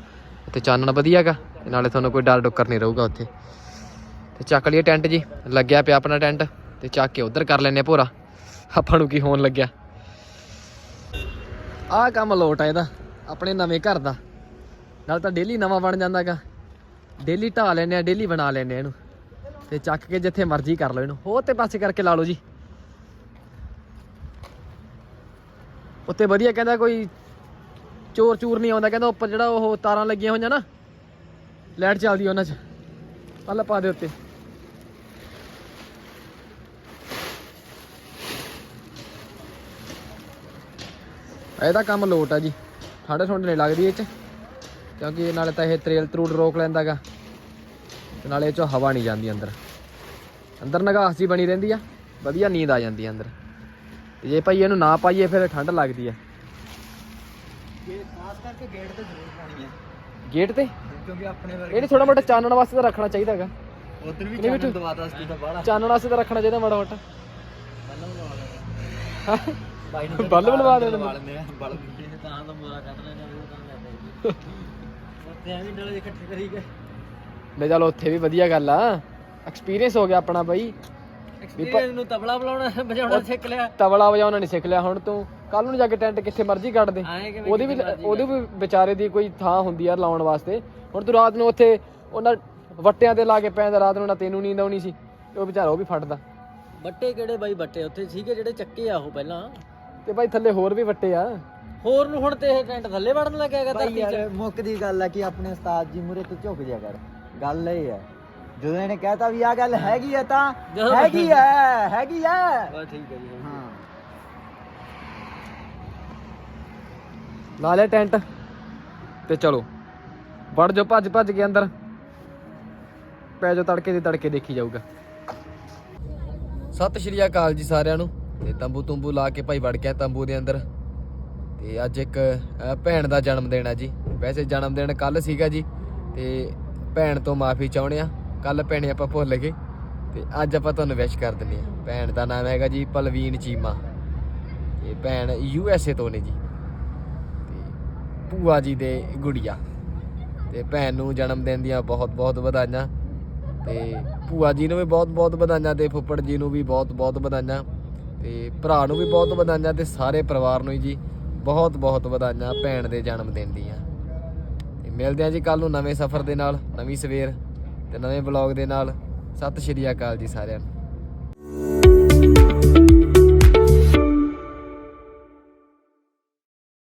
ਉੱਥੇ ਚਾਨਣ ਵਧੀਆਗਾ ਤੇ ਨਾਲੇ ਤੁਹਾਨੂੰ ਕੋਈ ਡਰ ਡੁੱਕਰ ਨਹੀਂ ਰਹੂਗਾ ਉੱਥੇ। ਤੇ ਚੱਕ ਲਈਏ ਟੈਂਟ ਜੀ, ਲੱਗਿਆ ਪਿਆ ਆਪਣਾ ਟੈਂਟ, ਤੇ ਚੱਕ ਕੇ ਉਧਰ ਕਰ ਲੈਨੇ ਭੋਰਾ। ਆਪਾਂ ਨੂੰ ਕੀ ਹੋਣ ਲੱਗਿਆ। ਆਹ ਕੰਮ ਲੋਟ ਆ ਇਹਦਾ, ਆਪਣੇ ਨਵੇਂ ਘਰ ਦਾ। ਨਾਲ ਤਾਂ ਡੇਲੀ ਨਵਾਂ ਬਣ ਜਾਂਦਾਗਾ। ਡੇਲੀ ਢਾ ਲੈਨੇ ਆ ਡੇਲੀ ਬਣਾ ਲੈਨੇ ਇਹਨੂੰ। ਤੇ ਚੱਕ ਕੇ ਜਿੱਥੇ ਮਰਜ਼ੀ ਕਰ ਲਓ ਇਹਨੂੰ। ਹੋ ਤੇ ਪਾਸੇ ਕਰਕੇ ਲਾ ਲਓ ਜੀ। ਉੱਤੇ ਵਧੀਆ ਕਹਿੰਦਾ ਕੋਈ ਚੋਰ ਚੂਰ ਨਹੀਂ ਆਉਂਦਾ, ਕਹਿੰਦਾ ਉੱਪਰ ਜਿਹੜਾ ਉਹ ਤਾਰਾਂ ਲੱਗੀਆਂ ਹੋਈਆਂ ਨਾ। ਲਾਈਟ ਚੱਲਦੀ ਉਹਨਾਂ 'ਚ। ਪੱਲ ਪਾ ਦੇ ਉੱਤੇ। ਇਹਦਾ ਕੰਮ ਲੋਟ ਆ ਜੀ। ਠੰਡ ਠੰਡ ਨਹੀਂ ਲੱਗਦੀ ਇਹ 'ਚ ਕਿਉਂਕਿ ਇਹ ਨਾਲੇ ਤਾਂ ਇਹ ਤਰੇਲ ਤਰੂੜ ਰੋਕ ਲੈਂਦਾਗਾ ਤੇ ਨਾਲੇ ਇਹ 'ਚੋਂ ਹਵਾ ਨਹੀਂ ਜਾਂਦੀ ਅੰਦਰ। ਅੰਦਰ ਨਗਾਸ ਜੀ ਬਣੀ ਰਹਿੰਦੀ ਆ। ਵਧੀਆ ਨੀਂਦ ਆ ਜਾਂਦੀ ਆ ਅੰਦਰ। ਤੇ ਜੇ ਭਾਈ ਇਹਨੂੰ ਨਾ ਪਾਈਏ ਫਿਰ ਠੰਡ ਲੱਗਦੀ ਆ। ਇਹ ਖਾਸ ਕਰਕੇ ਗੇਟ ਤੇ ਜ਼ਰੂਰ ਪਾਉਣੀ ਹੈ ਗੇਟ ਤੇ? ਕਿਉਂਕਿ ਆਪਣੇ ਥੋੜਾ ਮੋਟਾ ਚਾਨਣ ਵਾਸਤੇ ਤਾਂ ਰੱਖਣਾ ਚਾਹੀਦਾ ਹੈਗਾ। ਉਧਰ ਵੀ ਨਹੀਂ ਬਿੱਟੂ? ਚਾਨਣ ਦਵਾਤਾ ਸੀ ਤਾਂ ਬਾਹਲਾ। ਚਾਨਣ ਵਾਸਤੇ ਤਾਂ ਰੱਖਣਾ ਚਾਹੀਦਾ ਮਾੜਾ ਮੋਟਾ। ਬਾਈ ਬੱਲਬ ਲਵਾ ਦੇ ਲਵਾ ਲੈਂਦੇ ਆ ਬਲਬ ਇਹਨੇ ਤਾਂ ਤਾਂ ਮੋਰਾ ਕੱਢ ਲੈਣਾ ਉਹ ਤਾਂ ਲੈਂਦਾ ਉੱਤੇ ਐਵੇਂ ਡਲੇ ਇਕੱਠੇ ਕਰੀ ਗਏ। ਲੈ ਚੱਲ ਉੱਥੇ ਵੀ ਵਧੀਆ ਗੱਲ ਆ। ਐਕਸਪੀਰੀਅੰਸ ਹੋ ਗਿਆ ਆਪਣਾ ਬਾਈ। ਐਕਸਪੀਰੀਅੰਸ ਨੂੰ ਤਬਲਾ ਬੁਲਾਉਣਾ ਵਜਾਉਣਾ ਸਿੱਖ ਲਿਆ। ਤਬਲਾ ਵਜਾਉਣਾ ਨਹੀਂ ਸਿੱਖ ਲਿਆ ਹੁਣ ਤੂੰ। ਕੱਲ ਨੂੰ ਜਾ ਕੇ ਟੈਂਟ ਕਿੱਥੇ ਮਰਜ਼ੀ ਕੱਢ ਦੇ। ਉਹਦੀ ਵੀ ਉਹਦੀ ਵੀ ਵਿਚਾਰੇ ਦੀ ਕੋਈ ਥਾਂ ਹੁੰਦੀ ਆ ਲਾਉਣ ਵਾਸਤੇ। ਹੁਣ ਤੂੰ ਰਾਤ ਨੂੰ ਉੱਥੇ ਉਹਨਾਂ ਵੱਟਿਆਂ ਤੇ ਲਾ ਕੇ ਪੈਂਦਾ ਰਾਤ ਨੂੰ ਨਾ ਤੈਨੂੰ ਨੀਂਦ ਆਉਣੀ ਸੀ ਤੇ ਉਹ ਵਿਚਾਰਾ ਉਹ ਵੀ ਫਟਦਾ ਬੱਟੇ ਕਿਹੜੇ ਬਾਈ ਬੱਟੇ ਉੱਥੇ ਸੀਗੇ ਜਿਹੜੇ ਚੱਕੇ ਆ ਉਹ ਪਹਿਲਾਂ। ਤੇ ਬਾਈ ਥੱਲੇ ਹੋਰ ਵੀ ਵੱਟੇ ਆ। ਹੋਰ ਨੂੰ ਹੁਣ ਤੇ ਇਹ ਟੈਂਟ ਥੱਲੇ ਵੜਨ ਲੱਗਿਆ ਗਾ ਬਾਈ ਧਰਤੀ ਯਾਰ 'ਚ। ਮੁੱਕ ਦੀ ਗੱਲ ਹੈ ਕਿ ਆਪਣੇ ਉਸਤਾਦ ਜੀ ਮੂਰੇ ਤੂੰ ਝੁਕ ਜਾ ਕਰ। ਗੱਲ ਇਹ ਹੈ ਜਦੋਂ ਇਹਨੇ ਕਹਿਤਾ ਵੀ ਆ ਗੱਲ ਹੈਗੀ ਹੈ ਤਾਂ ਹੈਗੀ ਹੈ ਹੈਗੀ ਹੈ ਬਸ ਠੀਕ ਹੈ ਜੀ ਹਾਂ। ਲਾ ਲਿਆ ਟੈਂਟ ਤੇ ਚਲੋ। ਵੜ ਜਾਓ, ਭੱਜ ਭੱਜ ਕੇ ਅੰਦਰ। ਪੈ ਜਾਓ ਤੜਕੇ ਦੀ ਤੜਕੇ, ਦੇਖੀ ਜਾਊਗਾ। ਸਤਿ ਸ਼੍ਰੀ ਅਕਾਲ ਜੀ ਸਾਰਿਆਂ ਨੂੰ। ਤੇ ਤੰਬੂ ਤੁੰਬੂ ਲਾ ਕੇ ਭਾਈ ਵੜ ਗਿਆ ਤੰਬੂ ਦੇ ਅੰਦਰ। ਤੇ ਅੱਜ ਇੱਕ ਭੈਣ ਦਾ ਜਨਮ ਦਿਨ ਆ ਜੀ। ਵੈਸੇ ਜਨਮ ਦਿਨ ਕੱਲ ਸੀਗਾ ਜੀ। ਤੇ ਭੈਣ ਤੋਂ ਮਾਫੀ ਚਾਹੁੰਦੇ ਆ ਕੱਲ ਭੈਣੇ ਆਪਾਂ ਭੁੱਲ ਗਏ। ਤੇ ਅੱਜ ਆਪਾਂ ਤੁਹਾਨੂੰ ਵਿਸ਼ ਕਰ ਦਿੰਦੇ ਆ ਭੈਣ ਦਾ ਨਾਮ ਹੈਗਾ ਜੀ ਪਲਵੀਨ ਚੀਮਾ। ਤੇ ਭੈਣ ਯੂ ਐਸ ਏ ਤੋਂ ਨੇ ਜੀ। ਭੂਆ ਜੀ ਦੇ ਗੁੜੀਆ। ਤੇ ਭੈਣ ਨੂੰ ਜਨਮ ਦਿਨ ਦੀਆਂ ਬਹੁਤ ਬਹੁਤ ਵਧਾਈਆਂ। ਤੇ ਭੂਆ ਜੀ ਨੂੰ ਵੀ ਬਹੁਤ ਬਹੁਤ ਵਧਾਈਆਂ ਤੇ ਫੁੱਫੜ ਜੀ ਨੂੰ ਵੀ ਬਹੁਤ ਬਹੁਤ ਵਧਾਈਆਂ। ਤੇ ਭਰਾ ਨੂੰ ਵੀ ਬਹੁਤ ਵਧਾਈਆਂ ਤੇ ਸਾਰੇ ਪਰਿਵਾਰ ਨੂੰ ਜੀ ਬਹੁਤ ਬਹੁਤ ਵਧਾਈਆਂ ਭੈਣ ਦੇ ਜਨਮ ਦਿਨ ਦੀਆਂ। ਤੇ ਮਿਲਦੇ ਹਾਂ ਜੀ ਕੱਲ ਨੂੰ ਨਵੇਂ ਸਫ਼ਰ ਦੇ ਨਾਲ, ਨਵੀਂ ਸਵੇਰ ਤੇ ਨਵੇਂ ਬਲੌਗ ਦੇ ਨਾਲ। ਸਤਿ ਸ਼੍ਰੀ ਅਕਾਲ ਜੀ ਸਾਰਿਆਂ ਨੂੰ।